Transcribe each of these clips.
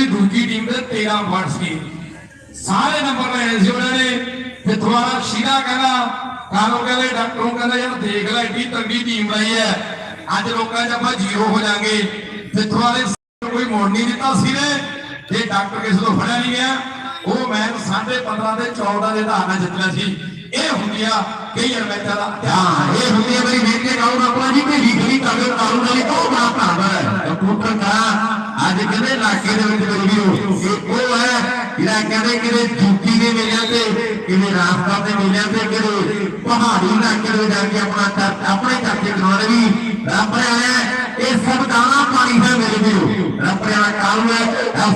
ਵੀ ਦੂਜੀ ਟੀਮ ਦੇ 13 ਪੁਆਇੰਟ ਸੀ। ਸਾਰੇ ਨੰਬਰ ਲਏ ਸੀ ਉਹਨਾਂ ਨੇ ਜਿੱਥੋਂ ਵਾਲਾ ਸ਼ੀਰਾ ਕਹਿੰਦਾ ਕਾਲੋ ਕਹਿੰਦੇ, ਡਾਕਟਰੋਂ ਕਹਿੰਦਾ, ਯਾਰ ਦੇਖ ਲੈ, ਏਡੀ ਤੰਗੀ ਟੀਮ ਰਹੀ ਹੈ। ਅੱਜ ਲੋਕਾਂ 'ਚ ਆਪਾਂ ਜ਼ੀਰੋ ਹੋ ਜਾਾਂਗੇ। ਜਿੱਥੋਂ ਵਾਲੇ ਕੋਈ ਮੋੜ ਨਹੀਂ ਦਿੱਤਾ ਸੀ ਨੇ। ਜੇ ਡਾਕਟਰ ਕਿਸੇ ਤੋਂ ਫੜਿਆ ਨਹੀਂ ਗਿਆ। ਉਹ ਮੈਚ 15.5 ਤੇ 14 ਦੇ ਆਧਾਰ ਨਾਲ ਜਿੱਤਣਾ ਸੀ। ਇਹ ਹੁੰਦੀਆਂ ਕਈ ਵਾਰ ਦਾ ਹਾਂ ਇਹ ਹੁੰਦੀ ਮੇਰੀ ਬੇਨਤੀ ਕਾਉਂ ਆਪਣਾ ਜੀ ਭੇਜੀ ਖੜੀ ਕਰਦੇ ਕਾਉਂ ਵਾਲੀ ਬਹੁਤ ਬੜਾ ਭਰਾਵਾ ਕੰਪਿਊਟਰ ਦਾ ਅੱਜ ਕਹਿੰਦੇ ਇਲਾਕੇ ਦੇ ਵਿੱਚ ਬਈ ਉਹ ਉਹ ਹੈ ਜਿਹੜਾ ਕਹਿੰਦੇ ਕਿਤੇ ਜੁੱਤੀ ਦੇ ਮੇਲਿਆਂ ਤੇ, ਕਿਤੇ ਰਾਸਤਾ ਦੇ ਮੇਲਿਆਂ ਤੇ ਕਿਤੇ ਪਹਾੜੀ ਇਲਾਕੇ ਦੇ ਜਾ ਕੇ ਆਪਣਾ ਆਪਣੇ ਚਰਚੇ ਕਰਾਉਣੇ ਵੀ ਰੱਬ ਨੇ ਆਇਆ ਇਹ ਸਭ ਦਾਣਾ ਪਾਣੀ ਹੈ ਮੇਰੇ ਵੀਰੋ। ਰੱਬ ਨੇ ਆਇਆ ਹੈ?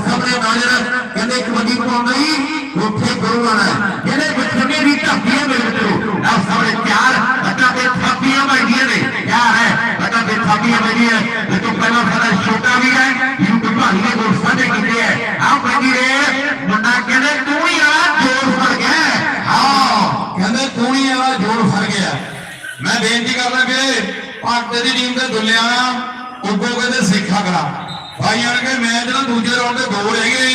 ਸਭ ਨੇ ਨਾਜ਼ਰ ਕਹਿੰਦੇ ਕਬੱਡੀ ਪਾਉਣ ਲਈ ਉੱਥੇ ਗੁਰੂ ਆਣਾ ਜਿਹੜੇ ਬਿਠੰਗੇ ਦੀ ਧਰਤੀ ਹੈ ਮੇਰੇ ਵੀਰੋ ਇਹ ਸਭ ਨੇ ਪਿਆਰ ਬੱਟਾ ਤੇ ਥਾਪੀਆਂ ਵੱਜਦੀਆਂ ਨੇ ਪਿਆਰ ਹੈ ਬੱਟਾ ਤੇ ਥਾਪੀਆਂ ਵੱਜਦੀਆਂ ਇਹ ਤੋਂ ਪਹਿਲਾਂ ਸਾਡਾ ਛੋਟਾ ਵੀ ਹੈ ਇਹਨੂੰ ਵਿਭਾਗੀ ਨੇ ਗੋਲ ਸਾਂਝੇ ਕੀਤੇ ਹੈ ਆਹ ਵੱਜੀ ਰੇ ਮੁੰਡਾ ਕਹਿੰਦੇ ਤੂੰ ਹੀ ਆ ਜੋਰ ਫੜ ਗਿਆ ਹਾਂ ਕਹਿੰਦੇ ਕੂਣੀ ਵਾਲਾ ਜੋੜ ਫੜ ਗਿਆ ਮੈਂ ਬੇਨਤੀ ਕਰਦਾ ਵੀਰੇ ਭਾਰਤ ਦੀ ਟੀਮ ਦੇ ਦੁੱਲਿਆਂ ਉੱਗੋ ਕਹਿੰਦੇ ਸਿੱਖਾ ਕਰਾ। ਭਾਈਆਂ ਨੇ ਮੈਚ ਨਾ ਦੂਜੇ ਰਾਉਂਡ ਦੇ ਦੋ ਰਹਿ ਗਏ।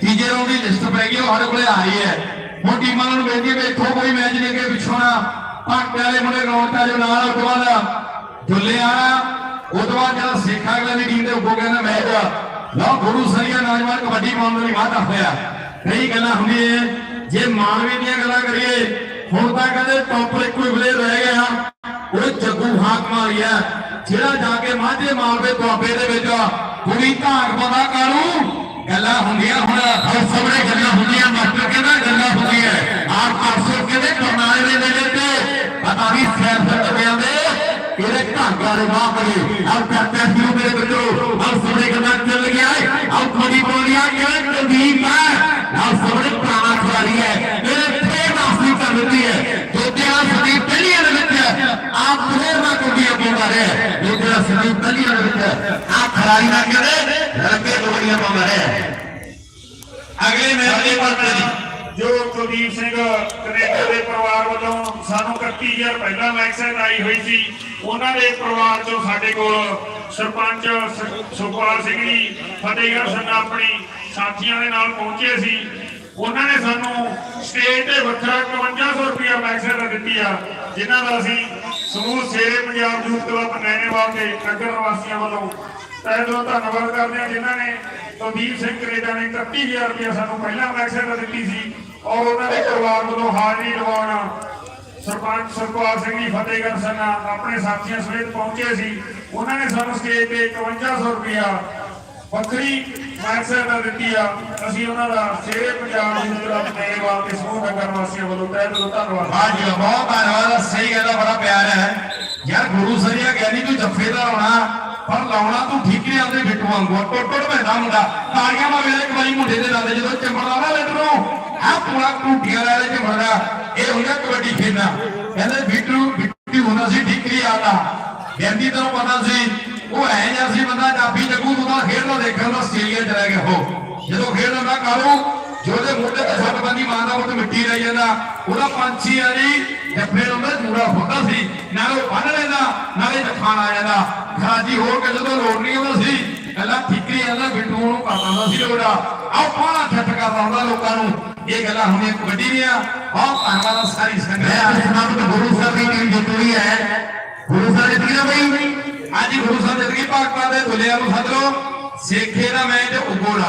ਤੀਜੇ ਰਾਉਂਡ ਦੀ ਲਿਸਟ ਪੈ ਗਈ, ਉਹ ਸਾਡੇ ਕੋਲੇ ਆ ਹੈ। ਹੁਣ ਟੀਮਾਂ ਨੂੰ ਬੇਨਤੀ ਹੈ ਕੋਈ ਮੈਚ ਨਹੀਂ ਅੱਗੇ ਪਿੱਛੋਂ ਨਾ। ਭਾਰਤ ਵਾਲੇ ਮੁੰਡੇ ਗਰਾਊਂਡ ਤੇ ਨਾਲ, ਉਸ ਤੋਂ ਬਾਅਦ ਦੁੱਲਿਆਂ ਉਹ ਤੋਂ ਬਾਅਦ ਜਿਹੜਾ ਸਿੱਖਾ ਅਗਲੇ ਦੀ ਟੀਮ ਦੇ ਉੱਗੋ ਕਹਿੰਦਾ ਮੈਚ ਲਓ, ਗੁਰੂ ਸਰੀਆ ਨੌਜਵਾਨ ਕਬੱਡੀ ਪਾਉਣ ਲਈ ਵਾਅਦਾ ਹੋਇਆ ਕਈ ਗੱਲਾਂ ਹੁੰਦੀਆਂ ਜੇ ਮਾਨਵੀ ਦੀਆਂ ਗੱਲਾਂ ਕਰੀਏ ਹੁਣ ਤਾਂ ਕਹਿੰਦੇ ਟੌਪ ਇੱਕੋ ਹੀ ਪਲੇਅਰ ਰਹਿ ਗਿਆ। ਉਹ ਜੱਗੂ ਹਾਕ ਮਾਰੀਆ ਜਿਹੜਾ ਜਾ ਕੇ ਮਾਝੇ ਮਾਲਵੇ ਦੁਆਬੇ ਦੇ ਵਿੱਚ ਪੂਰੀ ਧਾਕ ਬੰਦਾ ਕਾਰੂ ਗੱਲਾਂ ਹੁੰਦੀਆਂ ਹੁਣ, ਹਰ ਸਭਰੇ ਗੱਲਾਂ ਹੁੰਦੀਆਂ, ਮਾਸਟਰ ਕਹਿੰਦਾ ਗੱਲਾਂ ਹੁੰਦੀਆਂ। ਆਪ ਪਰਸੋਂ ਕਹਿੰਦੇ ਕਰਨਾਲੇ ਦੇ ਨੇੜੇ ਤੇ? ਪਤਾ ਨਹੀਂ ਸੈਰ ਸਰਦਿਆਂ ਦੇ ਇਹਦੇ ਢਾਂਗਾ ਦੇ ਬਾਹ ਕਰੇ। ਆਪ ਕਰਤਾ ਸ਼ੁਰੂ ਮੇਰੇ ਬੱਚੋ ਆਪ ਸਭਰੇ ਗੱਲਾਂ ਚੱਲ ਗਿਆ। ਆਪ ਖੋਦੀ ਬੋਲਿਆ ਕਿ ਕੁਲਦੀਪ ਹੈ ਆਪ ਸਭਰੇ ਪੁਰਾਣਾ ਖਿਡਾਰੀ ਹੈ ਇਹਨੇ ਫੇਰ ਵਾਪਸੀ ਕਰ ਦਿੱਤੀ ਹੈ ਦੋਤਿਆਂ ਸਦੀ ਪਹਿਲੀਆਂ ਦੇ ਵਿੱਚ ਆਪ ਫੇਰ ਨਾ ਦੋਤਿਆਂ ਸਦੀ ਪਹਿਲੀਆਂ ਦੇ ਵਿੱਚ ਆਪ ਖਿਡਾਰੀ ਨਾ? ਕਹਿੰਦੇ ਰੰਗੇ ਗੋਲੀਆਂ ਪਾਉਂਦਾ ਰਿਹਾ ਅਗਲੇ ਮੈਚ ਦੀ ਪਰਚੇ ਦੀ। ਜੋ ਕੁਲਦੀਪ ਸਿੰਘ ਕਨੇਡਾ ਦੇ ਪਰਿਵਾਰ ਵੱਲੋਂ ਸਾਨੂੰ 31000 ਪਹਿਲਾਂ ਮੈਕਸੈਟ ਆਈ ਹੋਈ ਸੀ ਉਹਨਾਂ ਦੇ ਪਰਿਵਾਰ ਚੋਂ ਸਾਡੇ ਕੋਲ ਸਰਪੰਚ ਸੁਖਪਾਲ ਸਿੰਘ ਜੀ ਫਤਿਹਗੜ੍ਹ ਸਿੰਘ ਆਪਣੀ ਸਾਥੀਆਂ ਦੇ ਨਾਲ ਪਹੁੰਚੇ ਸੀ। ਉਹਨਾਂ ਨੇ ਸਾਨੂੰ ਸਟੇਜ ਤੇ ਵੱਖਰਾ 5100 ਰੁਪਇਆ ਮੈਕਸੈਟ ਦਿੱਤੀ ਆ। ਜਿਨ੍ਹਾਂ ਦਾ ਅਸੀਂ ਸਮੂਹ ਸ਼ੇਰੇ ਪੰਜਾਬ ਯੂਥ ਕਲੱਬ ਨੈਣੇਵਾਲ ਦੇ ਨਗਰ ਵਾਸੀਆਂ ਵੱਲੋਂ ਤਹਿ ਦਿਲੋਂ ਧੰਨਵਾਦ ਕਰਦੇ ਹਾਂ, ਜਿਨ੍ਹਾਂ ਨੇ ਕੁਲਦੀਪ ਸਿੰਘ ਕਨੇਡਾ ਨੇ 31000 ਰੁਪਏ ਸਾਨੂੰ ਪਹਿਲਾਂ ਮੈਕਸੈਟ ਦਿੱਤੀ ਸੀ ਔਰ ਉਹਨਾਂ ਦੇ ਪਰਿਵਾਰ ਵੱਲੋਂ ਹਾਜ਼ਰੀ ਲਵਾਉਣਾ ਸਰਪੰਚ ਸਰਪਾਲ ਸਿੰਘ ਜੀ ਫਤਿਹਗੜ੍ਹ ਸਿੰਘ ਆਪਣੇ ਸਾਥੀਆਂ ਸਮੇਤ ਪਹੁੰਚੇ ਸੀ। ਉਹਨਾਂ ਨੇ ਸਾਨੂੰ ਸਟੇਜ ਤੇ 5100 ਰੁਪਇਆ ਵੱਖਰੀ ਮੈਕਸੈਟ ਦਿੱਤੀ ਆ। ਅਸੀਂ ਉਹਨਾਂ ਦਾ ਸ਼ੇਰੇ ਪੰਜਾਬ ਦੀ ਕਲੱਬ ਨੇਵਾਲ ਦੇ ਸਮੂਹ ਨਗਰ ਵਾਸੀਆਂ ਵੱਲੋਂ ਤਹਿ ਦਿਲੋਂ ਧੰਨਵਾਦ। ਹਾਂ ਬਹੁਤ ਧੰਨਵਾਦ ਸਹੀ ਗੱਲ ਆ, ਬੜਾ ਪਿਆਰ ਹੈ। ਯਾਰ ਗੁਰੂ ਸਰੀਆ ਕਹਿੰਦੀ, ਤੂੰ ਜੱਫੇਦਾਰ ਹੋਣਾ ਪਰ ਲਾਉਣਾ ਤੂੰ ਠੀਕ ਆਉਂਦੇ ਬਿੱਟੂ ਵਾਂਗੂ ਟੁੱਟ ਪੈਂਦਾ ਮੁੰਡਾ। ਤਾੜੀਆਂ ਮਾ ਵੇਲੇ ਇੱਕ ਮੁੰਡੇ ਦੇ ਲਾਉਂਦੇ ਜਦੋਂ ਚੰਬੜਾ ਨਾ ਲੱਡਰੋਂ ਆ ਪੂਰਾ ਟੂਟੀਆਂ ਵਾਲੇ ਚੰਬੜਾ ਇਹ ਹੁੰਦਾ ਕਬੱਡੀ ਖੇਡਣਾ। ਕਹਿੰਦੇ, ਬਿੱਟੂ ਬਿੱਟੂ ਹੁੰਦਾ ਸੀ ਠੀਕਰੀ ਆਉਂਦਾ। ਬੇਂਦੀ ਤੈਨੂੰ ਪਤਾ ਸੀ ਉਹ ਐ ਜਿਹਾ ਸੀ ਬੰਦਾ ਚਾਬੀ ਜੱਗੂ ਤੂੰ ਤਾਂ ਖੇਡਦਾ ਦੇਖਣ ਦਾ ਆਸਟ੍ਰੇਲੀਆ ਚਲਾ ਗਿਆ ਉਹ। ਜਦੋਂ ਖੇਡਦਾ ਮੈਂ ਕਾਲੂ ਜਿਹਦੇ ਮੋਢੇ ਤੇ ਸੱਟ ਬੰਦੀ ਮਾਰਦਾ ਉਹ ਤੇ ਮਿੱਟੀ ਰਹਿ ਜਾਂਦਾ। ਉਹਦਾ ਪੰਛੀ ਆ ਜੱਫੇ ਨੂੰ ਮੈਂ ਜੂੜਾ ਹੁੰਦਾ ਸੀ। ਨਾਲੇ ਉਹ ਬੰਨ ਲੈਂਦਾ, ਨਾਲੇ ਜਫਾਨ ਆ ਜਾਂਦਾ। ਖਰਾਜੀ ਹੋ ਕੇ ਜਦੋਂ ਲੋੜ ਨਹੀਂ ਹੁੰਦਾ ਸੀ। ਪਹਿਲਾਂ ਠੀਕਰੀ ਜਾਂਦਾ ਬਿੱਟੂ ਨੂੰ ਕਰ ਦਿੰਦਾ ਸੀ ਲੋੜਾ ਆਹ ਪਾਣਾ ਛੱਟ ਕਰਦਾ ਹੁੰਦਾ ਲੋਕਾਂ ਨੂੰ। ਇਹ ਗੱਲਾਂ ਹੁੰਦੀਆਂ ਕਬੱਡੀ ਦੀਆਂ। ਬਹੁਤ ਧੰਨਵਾਦ ਸਾਰੀ ਸੰਗਤ। ਅੱਜ ਸਮਾਪਤ ਗੁਰੂ ਸਾਹਿਬ ਦੀ ਟੀਮ ਜਿੱਤ ਹੈ। ਗੁਰੂ ਸਾਹਿਬ ਜਿੱਤ ਗਿਆ ਬਈ? ਅੱਜ ਗੁਰੂ ਸਾਹਿਬ ਜਿੱਤ ਗਈ ਭਾਗਪਾ ਦੇ ਦੁੱਲਿਆਂ ਨੂੰ ਸੱਦ ਲਓ। ਸੇਖੇ ਦਾ ਮੈਚ ਉਗੋੜ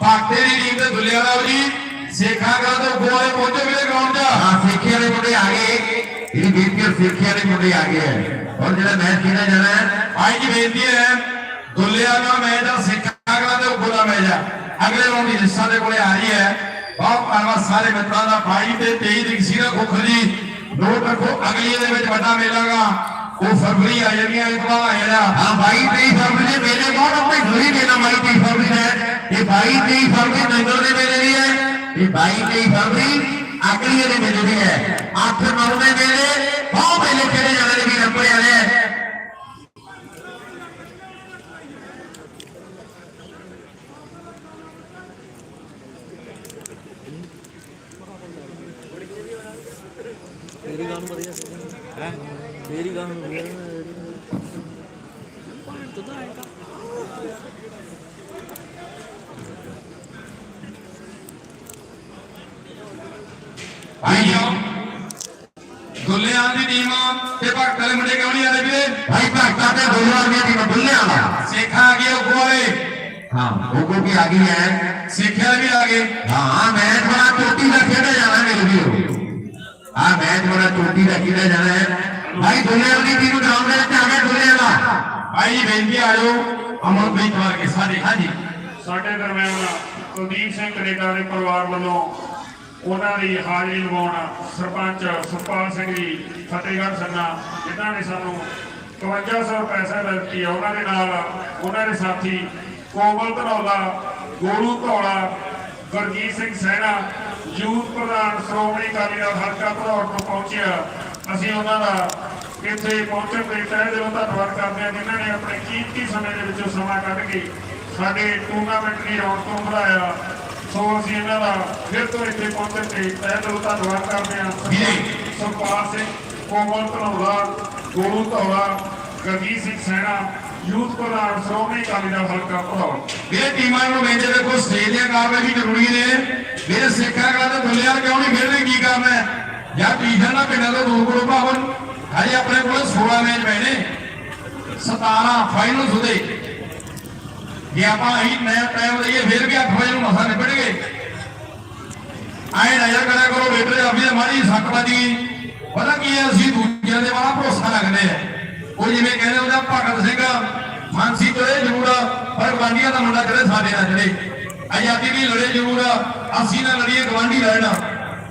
ਭਾਗਤੇ ਦੀ ਟੀਮ ਦੇ ਦੁੱਲਿਆਂ ਦਾ ਜੀ ਸੇਖਾਂ ਕਾ ਤੋਂ ਉਗੋ ਵਾਲੇ ਪਹੁੰਚੇ ਮੇਰੇ ਗਰਾਊਂਡ 'ਚ। ਹਾਂ ਸਿੱਖੀ ਵਾਲੇ ਮੁੰਡੇ ਆ ਗਏ। ਇਹਦੀ ਬੇਨਤੀ ਹੈ ਸਿੱਖੀ ਵਾਲੇ ਮੁੰਡੇ ਆ ਗਏ ਹੈ ਔਰ ਜਿਹੜਾ ਮੈਚ ਖੇਡਿਆ ਜਾਣਾ ਹੈ? ਭਾਈ ਜੀ ਬੇਨਤੀ ਹੈ ਦੁੱਲਿਆਂ ਦਾ ਮੈਚ ਆ ਸੇਖਾਂ ਕਾ ਤੇ ਉਗੋ ਦਾ ਮੈਚ ਆ ਅਗਲੇ ਰਾਉਂਡ ਦੀ ਲਿਸਟਾਂ ਦੇ ਕੋਲੇ ਆ ਰਹੀ ਹੈ ਬਹੁਤ ਧੰਨਵਾਦ ਸਾਰੇ ਮਿੱਤਰਾਂ ਦਾ। 22 ਤੇ 23 ਤਰੀਕ ਸੀਰਾ ਖੋਖਰ ਜੀ। ਨੋਟ ਰੱਖੋ ਅਗਲੀ ਦੇ ਵਿੱਚ ਵੱਡਾ ਮੇਲਾਗਾ ਉਹ ਫਰਵਰੀ ਆ ਜਾਣੀਆਂ ਇਹ ਤੋਂ ਬਾਅਦ ਆ ਜਾਣਾ ਹਾਂ 22 23 ਫਰਵਰੀ ਦੇ ਮੇਲੇ ਬਹੁਤ ਆਪਣੇ ਘਰੀ ਦੇਣਾ 22 23 ਫਰਵਰੀ ਹੈ। ਇਹ 22 23 ਫਰਵਰੀ ਨੰਗਲ ਦੇ ਮੇਲੇ ਵੀ ਹੈ। ਇਹ 22 23 ਫਰਵਰੀ ਅਗਲੀ ਦੇ ਮੇਲੇ ਵੀ ਹੈ। 8 9 ਦੇ ਮੇਲੇ ਬਹੁਤ ਮੇਲੇ ਖੇਡੇ ਜਾਣੇ ਨੇ ਵੀ ਰੱਬੇ ਵਾਲੇ ਮੇਰੀ ਗੱਲ ਨੂੰ ਵਧੀਆ ਹੈ मेरी गाँव भाइयों ਦੁੱਲਿਆਂ ਦੀ ਟੀਮਾਂ ਤੇ ਭਗਤਾਂ ਦੇ ਮੁੰਡੇ ਕਿਉਂ ਆਦੇ ਵੀਰੇ ਭਾਈ ਭਗਤਾਂ ਤੇ ਦੁੱਲਿਆਂ ਦੀ ਟੀਮ ਦੁੱਲਿਆਂ ਵਾਲਾ ਸਿੱਖਾਂ ਆ ਗਏ ਉਹ ਵਾਲੇ ਹਾਂ ਉਹ ਵੀ ਆ ਗਈ ਹੈ ਸਿੱਖਿਆ ਵੀ ਆ ਗਏ ਹਾਂ ਮੈਚ ਬੜਾ ਚੋਟੀ ਦਾ ਖੇਡਿਆ ਜਾਣਾ ਮੇਰੇ ਵੀਰੋ ਆ ਮੈਚ ਬੜਾ ਚੋਟੀ ਦਾ ਖੇਡਿਆ ਜਾਣਾ ਹੈ ਭਾਈ ਦੁੱਲਿਆਂ ਦੀ ਟੀਮ ਗਰਾਊਂਡ ਦੇ ਵਿੱਚ ਆ ਗਿਆ ਦੁੱਲਿਆਂ ਭਾਈ ਜੀ, ਬੇਨਤੀ ਆਜੋ ਅਮਨਪ੍ਰੀਤ ਵਰਗੇ ਸਾਡੇ ਹਾਂਜੀ। ਸਾਡੇ ਦਰਮਿਆਨ ਕੁਲਦੀਪ ਸਿੰਘ ਕੈਨੇਡਾ ਦੇ ਪਰਿਵਾਰ ਵੱਲੋਂ ਉਹਨਾਂ ਦੀ ਹਾਜ਼ਰੀ ਲਵਾਉਣ ਸਰਪੰਚ ਸੁਖਪਾਲ ਸਿੰਘ ਜੀ, ਫਤਿਹਗੜ੍ਹ ਸੰਨਾ ਜਿਨ੍ਹਾਂ ਨੇ ਸਾਨੂੰ 5500 ਪੈਸੇ ਦਿੱਤੀ ਆ ਉਹਨਾਂ ਦੇ ਨਾਲ ਉਹਨਾਂ ਦੇ ਸਾਥੀ ਕੋਮਲ ਧਨੌਲਾ ਗੋਰੂ ਧੌਲਾ ਗੁਰਜੀਤ ਸਿੰਘ ਸਹਿਣਾ ਯੂਥ ਪ੍ਰਧਾਨ ਸ਼੍ਰੋਮਣੀ ਅਕਾਲੀ ਦਲ ਹਲਕਾ ਭਰੌੜ ਤੋਂ ਪਹੁੰਚਿਆ ਅਸੀਂ ਉਹਨਾਂ ਦਾ ਇੱਥੇ ਪਹੁੰਚਣ ਦੇ ਤਹਿ ਦਿਲੋਂ ਧੰਨਵਾਦ ਕਰਦੇ ਹਾਂ ਜਿਨ੍ਹਾਂ ਨੇ ਆਪਣੇ ਕੀਮਤੀ ਸਮੇਂ ਦੇ ਵਿੱਚੋਂ ਸਮਾਂ ਕੱਢ ਕੇ ਸਾਡੇ ਟੂਰਨਾਮੈਂਟ ਦੀ ਰੌਣਕ ਨੂੰ ਵਧਾਇਆ। ਸੋ ਅਸੀਂ ਇਹਨਾਂ ਦਾ ਫਿਰ ਤੋਂ ਇੱਥੇ ਪਹੁੰਚਣ ਤੇ ਤਹਿ ਦਿਲੋਂ ਧੰਨਵਾਦ ਕਰਦੇ ਹਾਂ। ਸੁਖਪਾਲ ਸਿੰਘ, ਕੋਮਲ ਧਨੌਲਾ ਗੋਰੂ ਧੌਲਾ, ਗੁਰਜੀਤ ਸਿੰਘ ਸੈਣਾ, ਯੂਥ ਪ੍ਰਧਾਨ ਸ਼੍ਰੋਮਣੀ ਅਕਾਲੀ ਦਲ ਹਲਕਾ ਭਰੌੜ ਵੀਰੇ, ਟੀਮਾਂ ਨੂੰ ਜੇ ਦੇ ਕੋਲ ਸਟੇਜ ਦੀਆਂ ਕਾਰਵਾਈ ਵੀ ਜ਼ਰੂਰੀ ਨੇ। ਵੀਰੇ, ਸਿੱਖਾਂ ਕਰਾ ਤੇ ਦੁੱਲਿਆਂ ਕਿਉਂ ਨਹੀਂ ਖੇਡਦੇ? ਕੀ ਕਰਨਾ ਹੈ? ਟੀਸ਼ਰ ਨਾ ਪਿੰਡਾਂ ਤੋਂ ਦੂਰ ਕਰੋ ਭਾਵਨ। ਹਜੇ ਆਪਣੇ ਕੋਲ 16 ਮੈਚ ਪਏ ਨੇ 17 ਫਾਈਨਲ ਸੁਦੇ ਜੇ ਆਪਾਂ ਹੀ ਨया ਟਾਈਮ ਲਈਏ, ਫਿਰ ਵੀ 8 ਵਜੇ ਨੂੰ ਮਸਾ ਨਿਬੜਗੇ ਆਏ ਨਜ਼ਰ ਕਰਿਆ ਕਰੋ, ਵੇਟਰ ਆਪੀ ਮਾਰੀ ਸੱਟ ਵੱਜੀ। ਪਤਾ ਕੀ ਹੈ, ਅਸੀਂ ਦੂਜਿਆਂ ਦੇ ਵਾਲਾ ਭਰੋਸਾ ਰੱਖਦੇ ਆ। ਉਹ ਜਿਵੇਂ ਕਹਿੰਦੇ ਉਹਦਾ ਭਗਤ ਸਿੰਘ ਮਾਨਸੀ ਤੋਂ ਇਹ ਜ਼ਰੂਰ ਪਰ ਗਵਾਂਡੀਆਂ ਦਾ ਮੁੰਡਾ ਜਿਹੜੇ ਸਾਡੇ ਨਾਲ ਜਿਹੜੇ ਆਜ਼ਾਦੀ ਲਈ ਲੜੇ ਜ਼ਰੂਰ ਅਸੀਂ ਨਾ ਲੜੀਏ ਗਵਾਂਡੀ ਰਹਿਣਾ।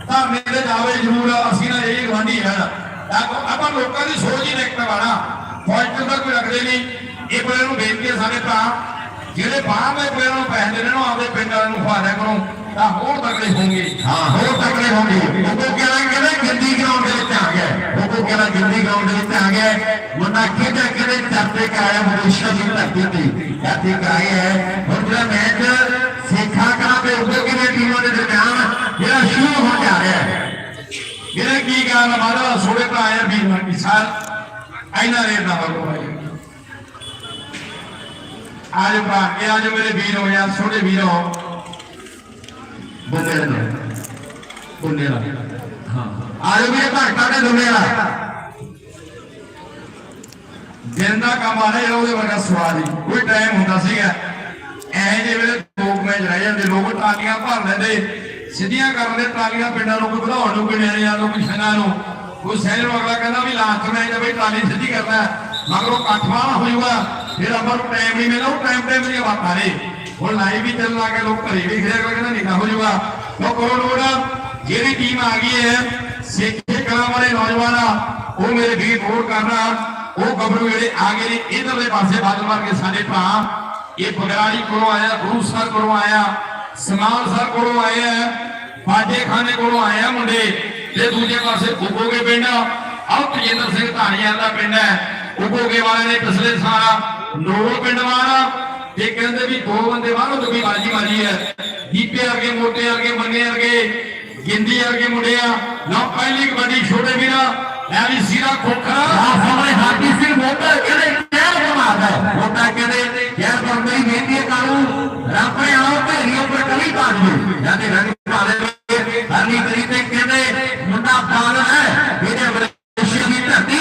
ਧਰਨੇ ਤੇ ਜਾਵੇ ਜ਼ਰੂਰ ਅਸੀਂ ਨਾ ਇਹ ਗਵਾਂਡੀ ਰਹਿਣਾ। ਆਪਾਂ ਲੋਕਾਂ ਦੀ ਸੋਚ ਹੀ ਨੈਗੇਟਿਵ ਆਣਾ ਪੋਜ਼ਿਟਿਵ ਦਾ ਕੋਈ ਰੱਖਦੇ ਨਹੀਂ। ਇਹ ਬੜੇ ਨੂੰ ਬੇਨਤੀ ਹੈ ਸਾਡੇ ਭਰਾ ਜਿਹੜੇ ਬਾਹਰਲੇ ਪਲੇਅਰਾਂ ਨੂੰ ਪੈਸੇ ਦੇਣੇ ਨੂੰ ਆਪਦੇ ਪਿੰਡ ਵਾਲਿਆਂ ਨੂੰ ਫਾਇਦਾ ਕਰੋ। ਤਾਂ ਹੋਰ ਤਕੜੇ ਹੋਣਗੇ। ਹਾਂ ਹੋਰ ਤਕੜੇ ਹੋਣਗੇ। ਉਹ ਕੋ ਕਹਿੰਦਾ ਕਹਿੰਦਾ ਗਿੰਦੀ ਗਰਾਊਂਡ ਦੇ ਵਿੱਚ ਆ ਗਿਆ। ਉਹ ਕੋ ਕਹਿੰਦਾ ਗਿੰਦੀ ਗਰਾਊਂਡ ਦੇ ਵਿੱਚ ਆ ਗਿਆ। ਮੁੰਡਾ ਖੇਡਿਆ ਕਿਹੜੇ ਚਰਤੇ ਕਰਾਇਆ ਮਲੇਸ਼ੀਆ ਦੀ ਧਰਤੀ ਤੇ। ਧਰਤੀ ਕਰਾਇਆ ਹੈ ਹੁਣ ਜਿਹੜਾ ਮੈਚ ਸੇਖਾ ਕਰਾ ਤੇ ਉੱਧਰ ਕਿਹੜੇ ਟੀਮਾਂ ਦੇ ਦਰਮਿਆਨ ਜਿਹੜਾ ਸ਼ੁਰੂ ਹੋਣ ਜਾ ਰਿਹਾ ਹੈ ਮੇਰੇ ਕੀ ਗੱਲ ਯਾਰ ਵੀਰ ਸਾਲ ਆਇਨਾ ਰੇ ਨਾ ਭਾਈ ਆਜ ਭਰਾ ਇਹ ਆਜ ਮੇਰੇ ਵੀਰ ਹੋ ਯਾਰ ਸੋੜੇ ਵੀਰੋ ਬੁੱਲੇ ਦਾ ਬੁੱਲੇ ਦਾ ਹਾਂ। ਆਜੋ ਵੀ ਭਗਤਾਂ ਦੇ ਦੁਨੀਆ ਦਿਨ ਦਾ ਕੰਮ ਆ ਰਿਹਾ ਉਹਦੇ ਵਰਗਾ ਸਵਾਦ ਹੀ ਕੋਈ ਟਾਈਮ ਹੁੰਦਾ ਸੀਗਾ। ਐ ਜੇ ਵੇਲੇ ਲੋਕ ਮੈਚ ਰਹਿ ਜਾਂਦੇ ਲੋਕ ਟਰਾਲੀਆਂ ਭਰ ਲੈਂਦੇ। ਸਿੱਧੀਆਂ ਕਰਨ ਦੇ ਟਰਾਲੀਆਂ ਪਿੰਡਾਂ ਨੂੰ ਕੋਈ ਵਧਾਉਣ ਨੂੰ ਕੋਈ ਨਿਆਣਿਆਂ ਨੂੰ ਕੋਈ ਸ਼ਨਾਂ ਨੂੰ। ਕੋਈ ਨੂੰ ਅਗਲਾ ਕਹਿੰਦਾ ਵੀ ਲਾਸਟ ਮੈਚ ਦਾ ਬਈ ਟਰਾਲੀ ਸਿੱਧੀ ਕਰਨਾ ਹੈ। ਮਗਰ ਉਹ ਫਿਰ ਆਪਾਂ ਨੂੰ ਟਾਈਮ ਨਹੀਂ ਮਿਲਣਾ, ਉਹ ਟਾਈਮ ਟਾਈਮ ਦੀਆਂ ਬਾਤਾਂ ਨੇ। ਹੁਣ ਲਾਈਵ ਵੀ ਚੱਲਣ ਲੱਗੇ ਲੋਕ ਘਰੇ ਵੀ ਖੜੇ ਅਗਲਾ ਕਹਿੰਦਾ ਨਿਕਾ ਹੋ ਜਾਊਗਾ। ਉਹ ਕਰੋ ਲੋੜ ਜਿਹੜੀ ਟੀਮ ਆ ਗਈ ਹੈ, ਸਿੱਖੇ ਕਲਾਂ ਵਾਲੇ ਨੌਜਵਾਨ ਉਹ ਮੇਰੇ ਵੀਰ ਵੋਟ ਕਰਨਾ ਉਹ ਗੱਭਰੂ ਜਿਹੜੇ ਆ ਗਏ ਨੇ, ਇਧਰਲੇ ਪਾਸੇ ਬਾਦਲ ਮਾਰ ਕੇ ਸਾਡੇ ਭਰਾ। ਇਹ ਬਗਰਾੜੀ ਕੋਲੋਂ ਆਇਆ, ਗੁਰੂ ਸਾਹਿਬ ਕੋਲੋਂ ਆਇਆ, ਸਮਾਨ ਸਾਹਿਬ ਕੋਲੋਂ ਆਇਆ ਆ ਖਾਨੇ ਕੋਲੋਂ ਆਏ ਮੁੰਡੇ। ਤੇ ਦੂਜੇ ਪਾਸੇ ਉਗੋਗੇ ਪਿੰਡ। ਆਹ ਤਜਿੰਦਰ ਸਿੰਘ ਧਾਨੀਆਂ ਦਾ ਪਿੰਡ ਹੈ। ਉਗੋਗੇ ਵਾਲੇ ਨੇ ਪਿਛਲੇ ਸਾਲ ਨੋਰ ਪਿੰਡ ਵਾਲਾ ਇਹ ਕਹਿੰਦੇ ਵੀ ਦੋ ਬੰਦੇ ਬਾਹਰੋਂ ਤੋਂ ਵੀ ਬਾਜੀ ਮਾਰੀ ਹੈ। ਦੀਪੇ ਵਰਗੇ ਮੋਟੇ ਵਰਗੇ ਮੰਗੇ ਵਰਗੇ ਗਿੰਦੀ ਵਰਗੇ ਮੁੰਡੇ ਆ। ਨਾ ਪਹਿਲੀ ਕਬੱਡੀ ਛੋਟੇ ਵੀਰਾ ਲੈ ਵੀ ਸੀਰਾ ਖੋਖਾ ਆ ਸਾਹਮਣੇ ਹਾਕੀ ਸਿੰਘ ਮੋਟਾ ਕਹਿੰਦੇ ਕਹਿਰ ਮਾਰਦਾ ਮੋਟਾ ਕਹਿੰਦੇ ਯਾਰ ਬੰਦਰੀ ਮਹਿੰਦੀ ਕਾਲੂ ਰਾਪੇ ਆਓ ਭੇਰੀਆਂ ਉੱਪਰ ਕਲੀ ਪਾਣੀ ਜਾਂਦੇ ਰੰਗ ਪਾਲੇ ਹਰਨੀ ਕਰੀ ਤੇ ਕਹਿੰਦੇ ਮੁੰਡਾ ਪਾਲ ਹੈ ਇਹਦੇ ਮਲੇਸ਼ੀਆ ਦੀ ਧਰਤੀ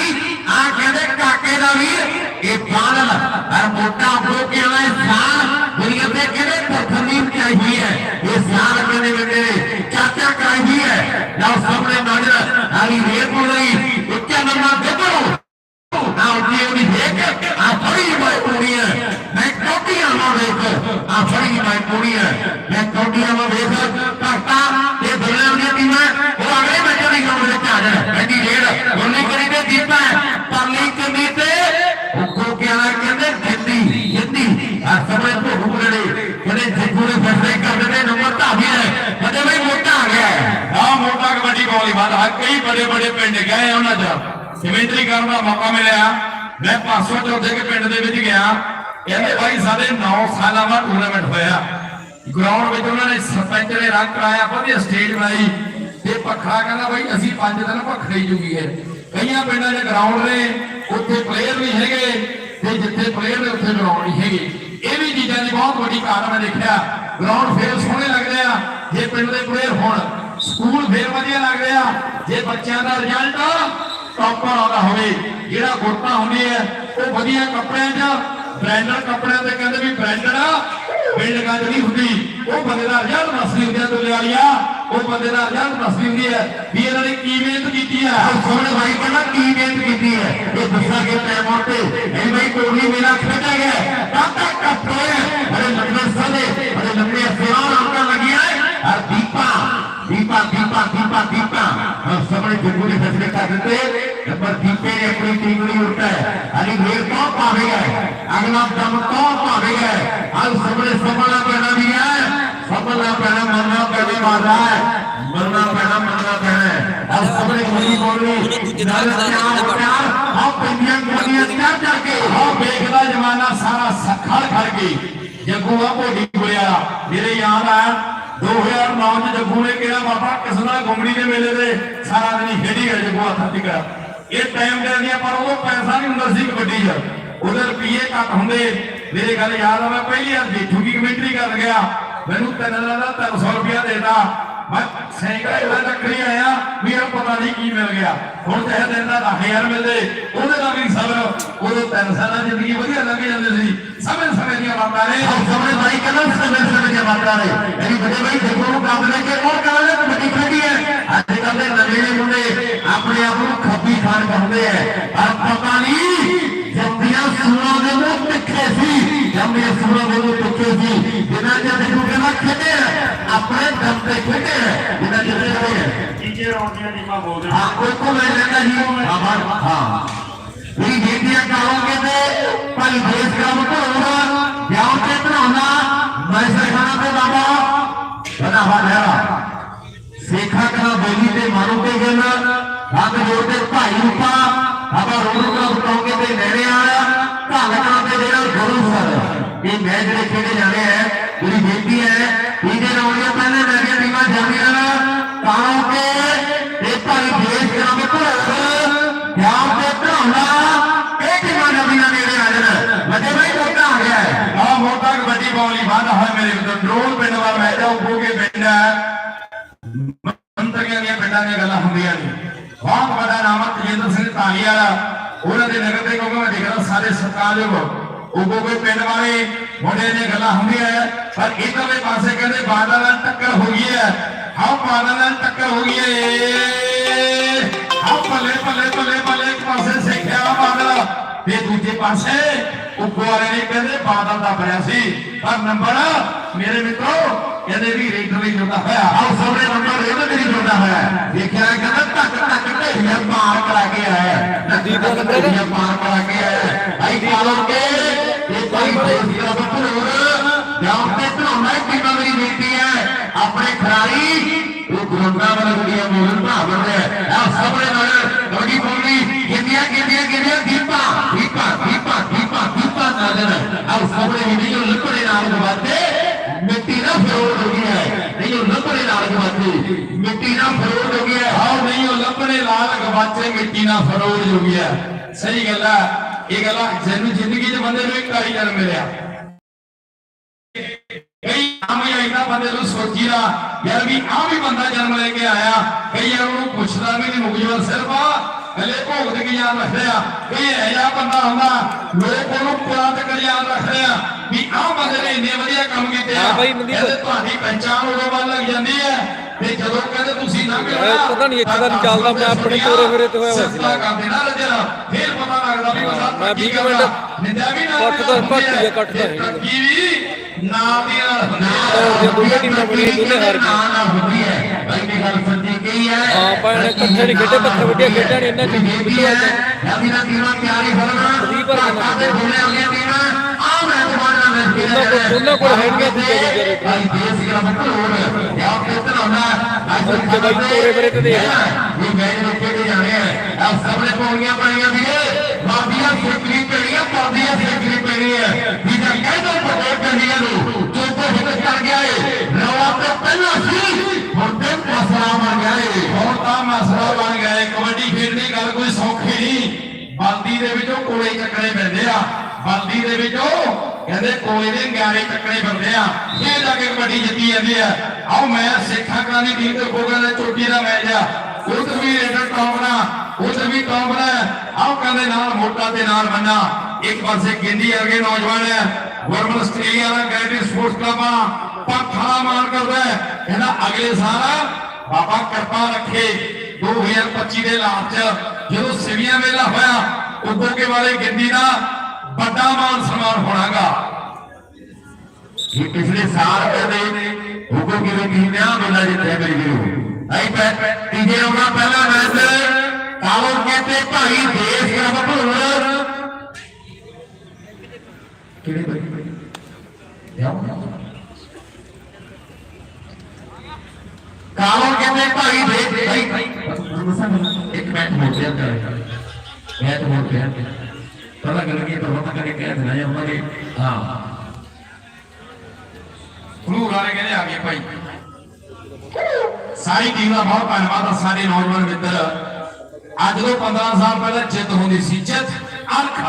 ਆ ਕਹਿੰਦੇ ਕਾਕੇ ਦਾ ਵੀਰ ਇਹ ਪਾਲ ਹਰ ਮੋਟਾ ਹੋ ਕੇ ਆਏ ਸਾਲ ਦੁਨੀਆ ਤੇ ਕਹਿੰਦੇ ਪ੍ਰਥਮੀਨ ਚਾਹੀਦੀ ਹੈ ਇਹ ਸਾਲ ਕਹਿੰਦੇ ਬੰਦੇ ਚਾਚਾ ਚਾਹੀਦੀ ਹੈ ਲਓ ਸਾਹਮਣੇ ਨਜ਼ਰ ਆਲੀ ਰੇਤ ਬੋਲੀ ਉੱਚਾ ਨੰਬਰ ਦੇਖੋ ਨਾ ਉੱਚੀ ਉਹਦੀ ਦੇਖ ਆ ਫੜੀ ਹੈ। ਮੈਂ ਕੋਟੀਆਂ ਨੂੰ ਦੇਖ ਆ ਫੜੀ ਹੈ। ਮੈਂ ਕੋਟੀਆਂ ਨੂੰ ਦੇਖ ਭਗਤਾ ਤੇ ਦੁਨੀਆ ਦੀਆਂ ਟੀਮਾਂ ਉਹ ਅਗਲੇ ਮੈਚ ਦੀ ਗਰਾਊਂਡ ਵਿੱਚ ਆ ਜਾਣ। ਕਹਿੰਦੀ ਰੇਡ ਉਹਨੇ ਕਰੀ ਤੇ ਦੀਪਾ ਪਰਲੀ ਕੰਨੀ ਤੇ ਉੱਕੋ ਕਿਹਾ ਕਹਿੰਦੇ ਜਿੱਦੀ ਜਿੱਦੀ। ਆ ਸਮੇਂ ਤੋਂ ਹੁਕੜੇ ਕਹਿੰਦੇ ਜਿੱਗੂ ਨੇ ਫਸਲੇ ਕਰਦੇ ਨੰਬਰ ਧਾਵੀ ਹੈ। ਕਦੇ ਵੀ ਮੋਟਾ ਆ ਗਿਆ ਆ ਮੋਟਾ ਕਬੱਡੀ ਵਾਲੀਬਾਲ ਆ। ਕਈ ਬੜੇ ਬੜੇ ਪਿੰਡ ਗਏ ਉਹਨਾਂ ਚ। ਸਿਮੇਂਟਰੀ ਕਰਨ ਦਾ ਮੌਕਾ ਮਿਲਿਆ। ਮੈਂ ਪਾਸੋਂ ਚੌਥੇ ਕੇ ਪਿੰਡ ਦੇ ਵਿੱਚ ਗਿਆ। ਕਹਿੰਦੇ ਭਾਈ, ਸਾਡੇ 9 ਸਾਲਾਂ ਬਾਅਦ ਟੂਰਨਾਮੈਂਟ ਹੋਇਆ। ਗਰਾਊਂਡ ਵਿੱਚ ਉਹਨਾਂ ਨੇ ਸਰਪੰਚ ਨੇ ਰੰਗ ਕਰਾਇਆ, ਵਧੀਆ ਸਟੇਜ ਬਣਾਈ। ਤੇ ਪੱਖਾ ਕਹਿੰਦਾ ਭਾਈ, ਅਸੀਂ ਪੰਜ ਦਿਨ ਭਖੜੇ ਜੂਗੀ ਹੈ ਕਈਆਂ ਪਿੰਡਾਂ 'ਚ ਗਰਾਊਂਡ ਨੇ, ਉੱਥੇ ਪਲੇਅਰ ਵੀ ਹੈਗੇ ਤੇ ਜਿੱਥੇ ਪਲੇਅਰ ਨੇ ਉੱਥੇ ਗਰਾਊਂਡ ਨਹੀਂ ਹੈਗੇ। ਇਹ ਵੀ ਚੀਜ਼ਾਂ ਦੀ ਬਹੁਤ ਵੱਡੀ ਕਾਰਨ ਮੈਂ ਦੇਖਿਆ। ਗਰਾਊਂਡ ਫੇਰ ਸੋਹਣੇ ਲੱਗਦੇ ਆ ਜੇ ਪਿੰਡ ਦੇ ਪਲੇਅਰ ਹੋਣ ਸਕੂਲ ਫੇਰ ਵਧੀਆ ਲੱਗਦੇ ਆ ਜੇ ਬੱਚਿਆਂ ਦਾ ਰਿਜ਼ਲਟ ਟੌਪਰ ਆਉਂਦਾ ਹੋਵੇ, ਜਿਹੜਾ ਗੁਰਤਾ ਹੁੰਦੀ ਹੈ ਉਹ ਵਧੀਆ ਕੱਪੜਿਆਂ 'ਚ ਬ੍ਰਾਂਡਡ ਕੱਪੜਿਆਂ ਤੇ ਕਹਿੰਦੇ ਵੀ ਬ੍ਰਾਂਡਡ ਆ ਬਿਲਡਿੰਗਾਂ 'ਚ ਨਹੀਂ ਹੁੰਦੀ। ਉਹ ਬੰਦੇ ਦਾ ਰਿਜ਼ਲਟ ਦੱਸਦੀ ਹੁੰਦੀ ਹੈ ਦੁੱਲੇ ਵਾਲੀਆ ਉਹ ਬੰਦੇ ਦਾ ਰਿਜ਼ਲਟ ਦੱਸਦੀ ਹੁੰਦੀ ਹੈ ਵੀ ਇਹਨਾਂ ਨੇ ਕੀ ਮਿਹਨਤ ਕੀਤੀ ਹੈ ਸੋਹਣੇ ਭਾਈ ਕਹਿੰਦਾ ਕੀ ਮਿਹਨਤ ਕੀਤੀ ਹੈ ਇਹ ਦੱਸਾਂਗੇ ਟਾਈਮ ਆਉਣ ਤੇ। ਇਹ ਭਾਈ ਕੋਹਲੀ ਮੇਲਾ ਖੇਡਿਆ ਗਿਆ। ਕਾਕਾ ਕੱਪੜੇ ਬੜੇ ਲੰਬੇ ਸਾਦੇ ਬੜੇ ਲੰਬੇ ਸੇਵਾ ਰੌਣਕਾਂ ਲੱਗੀਆਂ ਔਰ ਦੀਪਾ ਦੀਪਾ ਦੀਪਾ ਦੀਪਾ ਦੀਪਾ। गुलगुली हसबेचा रुपेल नंबर दीपे अपनी टिंगड़ी उठता है आणि वेळ का पावे आहे अगला दम का पावे आहे आज सबने समला पहना भी है समला पहना मरना पहना वादा है मरना पहना मरना पहना है अब सबने बोली बोली प्यार प्यार हम पंजाब बोली बेगला जमाना सारा सखा करके जगुआ को डी मेरे याद आया 2009 ਚ ਜੱਗੂ ਨੇ ਕਿਹਾ, ਬਾਬਾ, ਕਿਸਨਾ ਗੁੰਮੜੀ ਦੇ ਮੇਲੇ ਦੇ ਸਾਰਾ ਦਿਨ ਖੇਡੀ ਗਿਆ ਜੱਗੂ ਹੱਥ ਟਿਕਾ ਇਹ ਟਾਈਮ ਦੇ ਦੀਆਂ ਪਰ ਉਦੋਂ ਪੈਸਾ ਨਹੀਂ ਹੁੰਦਾ ਸੀ ਕਬੱਡੀ 'ਚ। ਉਹਦੇ ਰੁਪਏ ਘੱਟ ਹੁੰਦੇ। ਮੇਰੇ ਗੱਲ ਯਾਦ ਆ, ਮੈਂ ਪਹਿਲੀ ਵਾਰ ਜੇਠੂ ਦੀ ਕਮੈਂਟਰੀ ਕਰਨ ਗਿਆ। ਮੈਨੂੰ ਤਿੰਨ ਦਿਨਾਂ ਦਾ 300 ਰੁਪਇਆ ਦੇਤਾ। ਮੈਂ ਸੈਂਕੜੇ ਮੈਂ ਰੱਖਣੀ ਆਇਆ ਵੀਰ ਪਤਾ ਨਹੀਂ ਕੀ ਮਿਲ ਗਿਆ। ਹੁਣ ਤੇ ਦਿਨ ਦਾ 10000 ਮਿਲਦੇ ਉਹਦੇ ਨਾਲ ਵੀ ਸਬਰ ਉਹਦੇ ਤਿੰਨ ਸਾਲਾਂ ਜ਼ਿੰਦਗੀ ਵਧੀਆ ਲੰਘ ਜਾਂਦੀ ਸੀ। ਸਮੇਂ ਸਮੇਂ ਦੀਆਂ ਬਾਤਾਂ ਨੇ। ਸਮੇਂ ਬਾਈ ਕਹਿੰਦਾ ਸਮੇਂ ਸਮੇਂ ਦੀਆਂ ਬਾਤਾਂ ਨੇ। ਮੇਰੀ ਵੱਡੇ ਬਾਈ ਦੇਖੋ ਨੂੰ ਕੰਮ ਲੈ ਕੇ ਉਹ ਕੰਮ ਲੈ ਕਮੇਟੀ ਖੜੀ ਹੈ। ਅੱਜ ਕੱਲ ਦੇ ਨਵੇਂ ਮੁੰਡੇ ਆਪਣੇ ਆਪ ਨੂੰ ਖੱਬੀ ਖਾਨ ਕਹਿੰਦੇ ਆ। ਪਰ ਪਤਾ ਨਹੀਂ ਜੱਤੀਆਂ ਸੂਰਾਂ ਦੇ ਮੂੰਹ ਤਿੱਖੇ ਸੀ। ਜੰਮੀਆਂ ਸੂਰਾਂ ਦੇ ਮੂੰਹ ਤਿੱਖੇ ਸੀ। ਜਿਨ੍ਹਾਂ ਦੇ ਦੇਖੋ ਕਹਿੰਦਾ ਖੇਡੇ ਆ, ਆਪਣੇ ਦਮ ਤੇ ਖੇਡੇ ਆ, ਜਿਨ੍ਹਾਂ ਦੇ ਖੇਡੇ ਤੀਜੇ ਰੌਂਡ ਦੀਆਂ ਟੀਮਾਂ ਬੋਲਦੇ ਹਾਂ ਕੋਈ ਕੋ ਲੈ ਲੈਂਦਾ ਜੀ ਹਾਂ ਹਾਂ ਵੀ ਬੇਟੀਆਂ ਕਹੋਗੇ ਤੇ ਭਾਈ ਦੇਸ਼ ਕੰਮ ਢੋਣਾ ਵਿਆਹ ਤੇ ਬਣਾਉਣਾ ਮੈਸਰ ਖਾਣਾ ਤੇ ਬਾਬਾ ਬਣਾ ਤੇ ਮਾਰੂ ਤੇ ਗੱਲ ਹੱਥ ਜੋੜ ਕੇ ਭਾਈ ਰੂਪਾ ਰੋਣ ਦਾ ਬਤਾਓਗੇ ਤੇ ਨੇੜੇ ਆਇਆ ਧੰਨਕਾ ਤੇ ਜਿਹੜਾ ਗੁਰੂ ਸਰ। ਇਹ ਮੈਚ ਜਿਹੜੇ ਖੇਡੇ ਜਾਣੇ ਹੈ ਮੇਰੀ ਬੇਨਤੀ ਹੈ ਇਹਦੇ ਰੌਣੀਆਂ ਪਹਿਲੇ ਨਵੀਆਂ ਟੀਮਾਂ ਜਾਂਦੀਆਂ ਤਾਂ ਕਿ ਇਹ ਭਾਈ ਦੇਸ਼ ਕੰਮ ਢੋਣਾ ਵਿਆਹ ਤੇ ਬਣਾਉਣਾ ਇਹ ਟੀਮਾਂ ਨਵੀਆਂ ਨੇੜੇ ਆ ਜਾਣ ਮੱਦੇ ਭਾਈ ਮੋਟਾ ਆ ਗਿਆ ਹੈ ਆ ਮੋਟਾ ਕਬੱਡੀ ਬੌਲੀ ਵਾਦਾ ਹੋਇਆ ਮੇਰੇ ਕੋਲ ਡਰੋਨ ਪਿੰਡ ਵਾਲਾ ਮੈਂ ਜਾਉ ਕੋਗੇ ਪਿੰਡ ਹੈ ਮੰਤਰੀਆਂ ਦੀਆਂ ਪਿੰਡਾਂ ਦੀਆਂ ਗੱਲਾਂ ਹੁੰਦੀਆਂ ਨੇ ਬਹੁਤ ਵੱਡਾ ਨਾਮ ਹੈ ਤਜਿੰਦਰ ਸਿੰਘ ਧਾਲੀ ਵਾਲਾ ਉਹਨਾਂ ਦੇ ਨਗਰ ਦੇ ਕੋਲ ਮੈਂ ਦੇਖਦਾ ਸਾਰੇ ਸਤਿਕਾਰਯੋਗ ਉਹ ਕੋਈ ਪਿੰਡ ਵਾਲੇ ਮੁੰਡੇ ਦੀਆਂ ਗੱਲਾਂ ਹੁੰਦੀਆਂ ਪਰ ਇਧਰਲੇ ਪਾਸੇ ਕਹਿੰਦੇ ਬਾਦਲ ਨਾਲ ਟੱਕਰ ਹੋ ਗਈ ਹੈ ਹਾਂ ਬਾਦਲ ਨਾਲ ਟੱਕਰ ਹੋ ਗਈ ਹੈ ਹਾਂ ਭੱਲੇ ਭੱਲੇ ਭੱਲੇ ਭੱਲੇ ਇੱਕ ਪਾਸੇ ਸਿੱਖਿਆ ਬਾਦਲ ਤੇ ਦੂਜੇ ਪਾਸੇ ਉੱਪਰ ਵਾਲੇ ਨੇ ਕਹਿੰਦੇ ਬਾਦਲ ਦਾ ਬਣਿਆ ਸੀ। ਪਰ ਨੰਬਰ ਮੇਰੇ ਮਿੱਤਰੋ ਇਹਦੇ ਵੀ ਰੇਡਰ ਵੀ ਜੁੜਦਾ ਹੋਇਆ। ਆਓ ਸਾਹਮਣੇ ਨੰਬਰ ਇਹਦੇ ਤੇ ਹੀ ਜੁੜਦਾ ਹੋਇਆ। ਦੇਖਿਆ ਕਹਿੰਦਾ ਟੱਕ ਟੱਕ ਢੇਰੀਆਂ ਪਾਰ ਕਰਾ ਕੇ ਆਇਆ ਨਦੀਪ ਦਾ ਢੇਰੀਆਂ ਪਾਰ ਕਰਾ ਕੇ ਆਇਆ ਭਾਈ ਕਾਲੋਂ ਕੇ। ਭਾਈ ਦੇਸ਼ ਦਾ ਬਪੂਰ ਤੇ ਧਰਮਾ ਕੀ ਮੇਰੀ ਬੇਟੀ ਹੈ। ਆਪਣੇ ਖਿਡਾਰੀ, ਉਹ ਗੁਰੰਗਾ ਵਾਲਾ ਗੁੜੀਆਂ ਮੋਹਨ ਭਾਵਨ ਹੈ। ਆ ਸਾਹਮਣੇ ਨਾਲ ਕਬੱਡੀ ਬੋਲੀ ਗਿੰਦੀਆਂ ਗਿੰਦੀਆਂ ਗਿੰਦੀਆਂ ਦੀਪਾ ਦੀਪਾ ਦੀਪਾ ਦੀਪਾ ਦੀਪਾ ਨਜ਼ਰ ਆ ਸਾਹਮਣੇ ਵੀਡੀਓ ਲੱਕੜੇ ਨਾਲ ਗਵਾਤੇ ਮਿੱਟੀ ਨਾ ਫਰੋੜ ਹੋ ਗਈ ਹੈ। ਨਹੀਂ, ਉਹ ਲੱਕੜੇ ਨਾਲ ਗਵਾਤੇ ਮਿੱਟੀ ਨਾ ਫਰੋੜ ਹੋ ਗਈ ਹੈ। ਆਓ ਨਹੀਂ, ਉਹ ਲੱਭਣੇ ਲਾਲ ਗਵਾਚੇ, ਮਿੱਟੀ ਨਾਲ ਫਰੋੜ ਜੋ ਗਿਆ ਸਹੀ ਗੱਲ ਹੈ। ਗੱਲ ਆ, ਜਿਹਨੂੰ ਜ਼ਿੰਦਗੀ 'ਚ ਬੰਦੇ ਨੂੰ ਇੱਕ ਵਾਰੀ ਜਨਮ ਮਿਲਿਆ। ਕਈ ਆਵੇਂ ਆਈਦਾ ਬੰਦੇ ਨੂੰ ਸੋਚੀਦਾ ਯਾਰ ਵੀ ਆ ਵੀ ਬੰਦਾ ਜਨਮ ਲੈ ਕੇ ਆਇਆ। ਕਈ ਯਾਰ ਉਹਨੂੰ ਪੁੱਛਦਾ ਵੀ ਨਹੀਂ ਮੁਕਜਵਾ ਸਿਰਫ ਹਲੇ ਭੋਗਤ ਕੀ ਯਾਦ ਰੱਖਦੇ ਆ ਕਈ ਇਹ ਜਿਹਾ ਬੰਦਾ ਹੁੰਦਾ ਲੋਕ ਉਹਨੂੰ ਪੁਰਾਤ ਕਰ ਯਾਦ ਰੱਖਦੇ ਆ ਵੀ ਆਹ ਬੰਦੇ ਨੇ ਇੰਨੇ ਵਧੀਆ ਕੰਮ ਕੀਤੇ ਆ ਤੁਹਾਡੀ ਪਹਿਚਾਣ ਉਦੋਂ ਵੱਲ ਲੱਗ ਜਾਂਦੀ ਹੈ। ਤੇ ਜਦੋਂ ਕਹਿੰਦੇ ਤੁਸੀਂ ਨਾ ਇਹ ਪਤਾ ਨਹੀਂ ਇੱਥੇ ਦਾ ਨਹੀਂ ਚੱਲਦਾ, ਮੈਂ ਆਪਣੇ ਤੋਰੇ ਫਿਰੇ ਤੇ ਹੋਇਆ ਹੋਇਆ ਸੀ। ਕਰਦੇ ਨਾ ਲੱਜਣਾ ਫੇਰ ਪਤਾ ਲੱਗਦਾ ਵੀ ਬੰਦਾ ਮੈਂ ਤਰੱਕੀ ਵੀਹ ਕੁ ਮਿੰਟ ਵੀ ਕੱਟ ਤਾਂ ਘੱਟ ਹੀ ਕੱਟ ਹੈ ਵੀ? ਨਾਲ ਦੀ ਨਾਲ ਜੇ ਦੋਨੇ ਟੀਮਾਂ ਬਣੀਆਂ ਦੋਨੇ ਹਾਰ ਗਈਆਂ। ਨਾ ਨਾ ਹੁੰਦੀ ਹੈ। ਮੇਰੀ ਗੱਲ ਸੱਚੀ ਕਹੀ ਹੈ ਹਾਂ, ਇਹਨੇ ਇਕੱਠੇ ਨਹੀਂ ਖੇਡੇ, ਪੱਥਰ ਵੱਢੀਆਂ ਖੇਡਾਂ ਨੇ, ਇਹਨਾਂ ਚ ਬੇਟੀ ਹੈ। ਯਾਦੀ ਨਾ ਟੀਮਾਂ ਤਿਆਰੀ ਕਰਨਾ। ਹਰਾਂ ਨਾਲ ਕਾਦੇ ਬੋਲੇ ਅਗਲੀਆਂ ਟੀਮਾਂ ਆ ਮੈਂ ਤੁਹਾਡਾ ਮੈਚ ਉਹਨਾਂ ਕੋਲ- ਉਹਨਾਂ ਕੋਲ ਹੈਗੀਆਂ ਦੂਜੇ ਰੇਟ। ਭਾਈ ਦੇਸ ਦਾ ਮਕਰੂਰ ਯਾ ਕਿਤਨਾ ਹੁੰਦਾ ਅੱਜ ਤੇ ਬਾਈ ਤੋਰੇ ਫਿਰੇ ਤੇ ਦੇਖ। ਇਹ ਮੈਚ ਰੁਕੇ ਤੇ ਜਾਣੇ ਆ। ਆਹ ਸਾਹਮਣੇ ਪੌੜੀਆਂ ਬਣੀਆਂ ਵੀਰੇ। ਬਾਬੀਆਂ ਸਿੱਕਰੀ ਪਈਆਂ ਪਾਦੀਆਂ ਸਿੱਕਰੀ ਪਈ ਹੈ ਵੀ ਤਾਂ ਕਹਿੰਦਾ ਪਟੇ ਕੰਡੀਆਂ ਨੂੰ ਜੋ ਕੋ ਹਿੱਟ ਕਰ ਗਿਆ ਏ। ਰਵਾ ਤੇ ਪਹਿਲਾਂ ਸੀ ਹੁਣ ਤੇ ਮਸਲਾ ਬਣ ਗਿਆ ਏ। ਹੁਣ ਤਾਂ ਮਸਲਾ ਬਣ ਗਿਆ ਹੈ ਕਬੱਡੀ ਖੇਡਣੀ ਗੱਲ ਕੋਈ ਸੌਖੀ ਨਹੀਂ। ਬਲਦੀ ਦੇ ਵਿੱਚੋਂ ਕੋਲੇ ਚੱਕਣੇ ਪੈਂਦੇ ਆ। ਬਲਦੀ ਦੇ ਵਿੱਚੋਂ ਕਹਿੰਦੇ ਕੋਈ ਦੇ ਗਿਆਰੇ ਚੱਕਣੇ ਫਿਰਦੇ ਆ। ਇਹ ਜਾ ਕੇ ਕਬੱਡੀ ਜਿੱਤੀ ਜਾਂਦੀ ਆ। ਆਓ ਮੈਂ ਸਿੱਖਾਂ ਕਰਾਂਦੀ ਟੀਮ ਤੇ ਗੋਗਾ ਦੇ ਚੋਟੀ ਦਾ ਮੈਚ ਆ। ਉਧਰ ਵੀ ਰੇਡਰ ਟੌਪ ਉਧਰ ਵੀ ਟੌਪ ਆਓ ਕਹਿੰਦੇ ਨਾਲ ਮੋਟਾ ਤੇ ਨਾਲ ਮੰਨਾ ਇੱਕ ਪਾਸੇ ਗਿੰਦੀ ਵਰਗੇ ਨੌਜਵਾਨ ਹੈ ਆਸਟ੍ਰੇਲੀਆ ਦਾ ਗੈਰੀ ਸਪੋਰਟਸ ਕਲੱਬ ਆ। ਪੱਖਾ ਮਾਰ ਕਰਦਾ ਕਹਿੰਦਾ ਅਗਲੇ ਸਾਲ ਬਾਬਾ ਕਿਰਪਾ ਰੱਖੇ। 2025 ਦੇ ਲਾਸਟ ਚ ਜਦੋਂ ਸਿਵੀਆਂ ਮੇਲਾ ਹੋਇਆ, ਉਦੋਂ ਕੇ ਵਾਲੇ ਗਿੰਦੀ ਦਾ ਵੱਡਾ ਮਾਨ ਸਨਮਾਨ ਹੋਣਾਗਾ। ਇਹ ਪਿਛਲੇ ਸਾਲ ਕਹਿੰਦੇ ਹੁਕਮ ਕਿਵੇਂ ਕੀਤੇ ਆ ਮੇਲਾ ਜਿੱਤਿਆ ਮੇਰੀ ਵੀਰੋ ਆਈ ਪੈ, ਤੀਜੇ ਆਉਣਾ ਪਹਿਲਾ ਮੈਚ ਕਾਲੋ ਕਹਿੰਦੇ, ਭਾਈ ਦੇਸ਼ ਦਾ ਭੂਰ ਕਿਹੜੇ ਭਾਈ? ਕਾਲੋ ਕਹਿੰਦੇ, ਭਾਈ ਦੇਸ਼ ਭਾਈ, ਇੱਕ ਮਿੰਟ ਹੋ ਗਿਆ। ਮੈਚ ਹੋ ਗਿਆ। ਪਤਾ ਕਰ ਗਿਆ ਤਾਂ ਪਤਾ ਕਰਕੇ ਕਹਿ ਦੇਣਾ ਜਾਂ ਉਹਨਾਂ ਹਾਂ। ਫਲੂ ਵਾਲੇ ਕਹਿੰਦੇ ਆ ਸਾਰੀ ਟੀਮ ਦਾ ਬਹੁਤ ਧੰਨਵਾਦ ਆ ਸਾਡੇ ਨੌਜਵਾਨ ਮਿੱਤਰ। ਅੱਜ ਤੋਂ 15 ਸਾਲ ਪਹਿਲਾਂ ਜਿੱਤ ਹੁੰਦੀ ਸੀ। ਜਿੱਤ ਅਣਖ।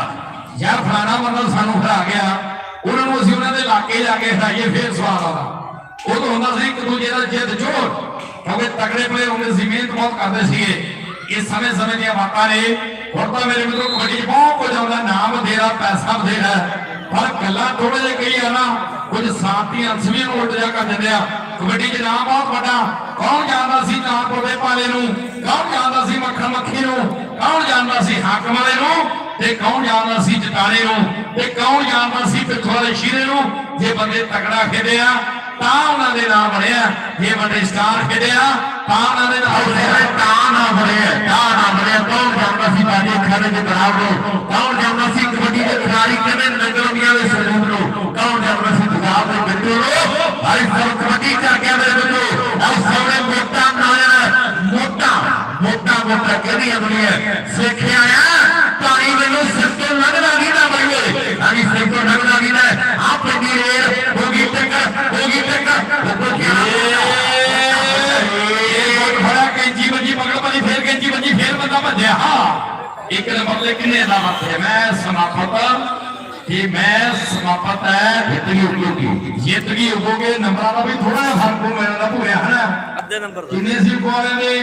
ਯਾਰ ਫਲਾਣਾ ਬੰਦਾ ਸਾਨੂੰ ਹਰਾ ਗਿਆ। ਉਹਨਾਂ ਨੂੰ ਅਸੀਂ ਉਹਨਾਂ ਦੇ ਇਲਾਕੇ ਜਾ ਕੇ ਹਰਾਈਏ ਫੇਰ ਸਵਾਲ ਆਉਂਦਾ। ਉਹ ਤਾਂ ਹੁੰਦਾ ਸੀ ਇੱਕ ਦੂਜੇ ਦਾ ਜਿੱਤ ਜੋੜ। ਕਿਉਂਕਿ ਤਗੜੇ ਪਲੇਅਰ ਹੁੰਦੇ ਸੀ, ਮਿਹਨਤ ਬਹੁਤ ਕਰਦੇ ਸੀਗੇ। ਇਹ ਸਮੇਂ ਸਮੇਂ ਦੀਆਂ ਬਾਤਾਂ ਨੇ। ਹੁਣ ਤਾਂ ਮੇਰੇ ਮਿੱਤਰੋ ਕਬੱਡੀ ਬਹੁਤ ਕੁਝ ਆਉਂਦਾ, ਨਾਮ ਬਥੇਰਾ ਪੈਸਾ ਬਥੇਰਾ ਪਰ ਗੱਲਾਂ ਥੋੜੇ ਜਿਹੇ ਕਹੀ ਆ ਨਾ ਕੁਝ ਸਾਥੀ ਅੰਸਵੀਆਂ ਨੂੰ ਉਲਟ ਜਾ ਕਰ ਦਿੰਦੇ ਆ। ਕਬੱਡੀ 'ਚ ਨਾਮ ਬਹੁਤ ਵੱਡਾ। ਕੌਣ ਜਾਣਦਾ ਸੀ ਨਾਨਪੁਰ ਦੇ ਪਾਲੇ ਨੂੰ? ਕੌਣ ਜਾਣਦਾ ਸੀ ਮੱਖਣ ਮੱਖੀ ਨੂੰ? ਕੌਣ ਜਾਣਦਾ ਸੀ ਹਾਕਮ ਵਾਲੇ ਨੂੰ? ਤੇ ਕੌਣ ਜਾਣਦਾ ਸੀ ਜਟਾਣੇ ਨੂੰ? ਤੇ ਕੌਣ ਜਾਣਦਾ ਸੀ ਪਿੱਥੋਂ ਵਾਲੇ ਸ਼ੀਰੇ ਨੂੰ? ਜੇ ਬੰਦੇ ਤਕੜਾ ਖੇਡਿਆ ਤਾਂ ਉਹਨਾਂ ਦੇ ਨਾਮ ਬਣਿਆ ਜੇ ਬੰਦੇ ਸਟਾਰ ਖੇਡਿਆ ਤਾਂ ਉਹਨਾਂ ਦੇ ਨਾਮ ਬਣਿਆ ਤਾਂ ਨਾ ਬੜਿਆ ਤਾਂ ਨਾ ਬੜਿਆ ਕੌਣ ਜਾਣਦਾ ਸੀ ਬਾਜੀ ਖਾਣੇ ਦੇ ਖਰਾਬ ਨੂੰ? ਕੌਣ ਜਾਣਦਾ ਸੀ ਕਬੱਡੀ ਦੇ ਖਿਡਾਰੀ ਕਿਵੇਂ ਨਗਰਮੀਆਂ ਦੇ ਸਰੂਪ ਨੂੰ? ਕੌਣ ਜਾਣਦਾ ਸੀ ਪੰਜਾਬ ਦੇ ਬੱਚੇ ਨੂੰ? ਭਾਈ ਸਭ ਕਬੱਡੀ ਕਰ ਗਿਆ ਮੇਰੇ ਬੱਚੇ ਆਹ ਸਾਹਮਣੇ ਮੋਟਾ ਨਾਇਰ ਮੋਟਾ ਮੋਟਾ ਮੋਟਾ ਕਿਹਦੀ ਅਮਲੀ ਹੈ ਸਿੱਖਿਆ ਆ ਮੈਨੂੰ ਸਿਰ ਤੋਂ ਲੱਗਦਾ ਨਹੀਂ ਨਾ ਬਈਏ ਅਨੀ ਸਿਰ ਤੋਂ ਲੱਗਦਾ ਨਹੀਂ ਨਾ ਆਪ ਦੀ ਰੇਲ ਹੋ ਗਈ ਟੱਕਰ ਹੋ ਗਈ ਟੱਕਰ ਉਹ ਇਹ ਗੁੱਟ ਫੜਿਆ ਕੈਂਚੀ ਵੱਜੀ ਮਗਰ ਭਾਜੀ ਫੇਰ ਕੈਂਚੀ ਵੱਜੀ ਫੇਰ ਬੰਦਾ ਭੱਜਿਆ ਇੱਕ ਨੰਬਰ ਤੇ ਕਿੰਨੇ ਦਾ ਮੱਥੇ ਮੈਂ ਸਮਾਪਤ ਕਿ ਮੈਂ ਸਮਾਪਤ ਹੈ ਇਤਨੀ ਉਪਯੋਗੀ ਜਿੱਤ ਗਈ ਹੋਗੇ ਨੰਬਰਾਂ ਦਾ ਵੀ ਥੋੜਾ ਜਿਹਾ ਫ਼ਰਕ ਹੋ ਮੇਰਾ ਦਾ ਭੂਰਿਆ ਹਨਾ ਅੱਧੇ ਨੰਬਰ ਦਾ ਕਿੰਨੇ ਸੀ ਕੋਲੇ ਨੇ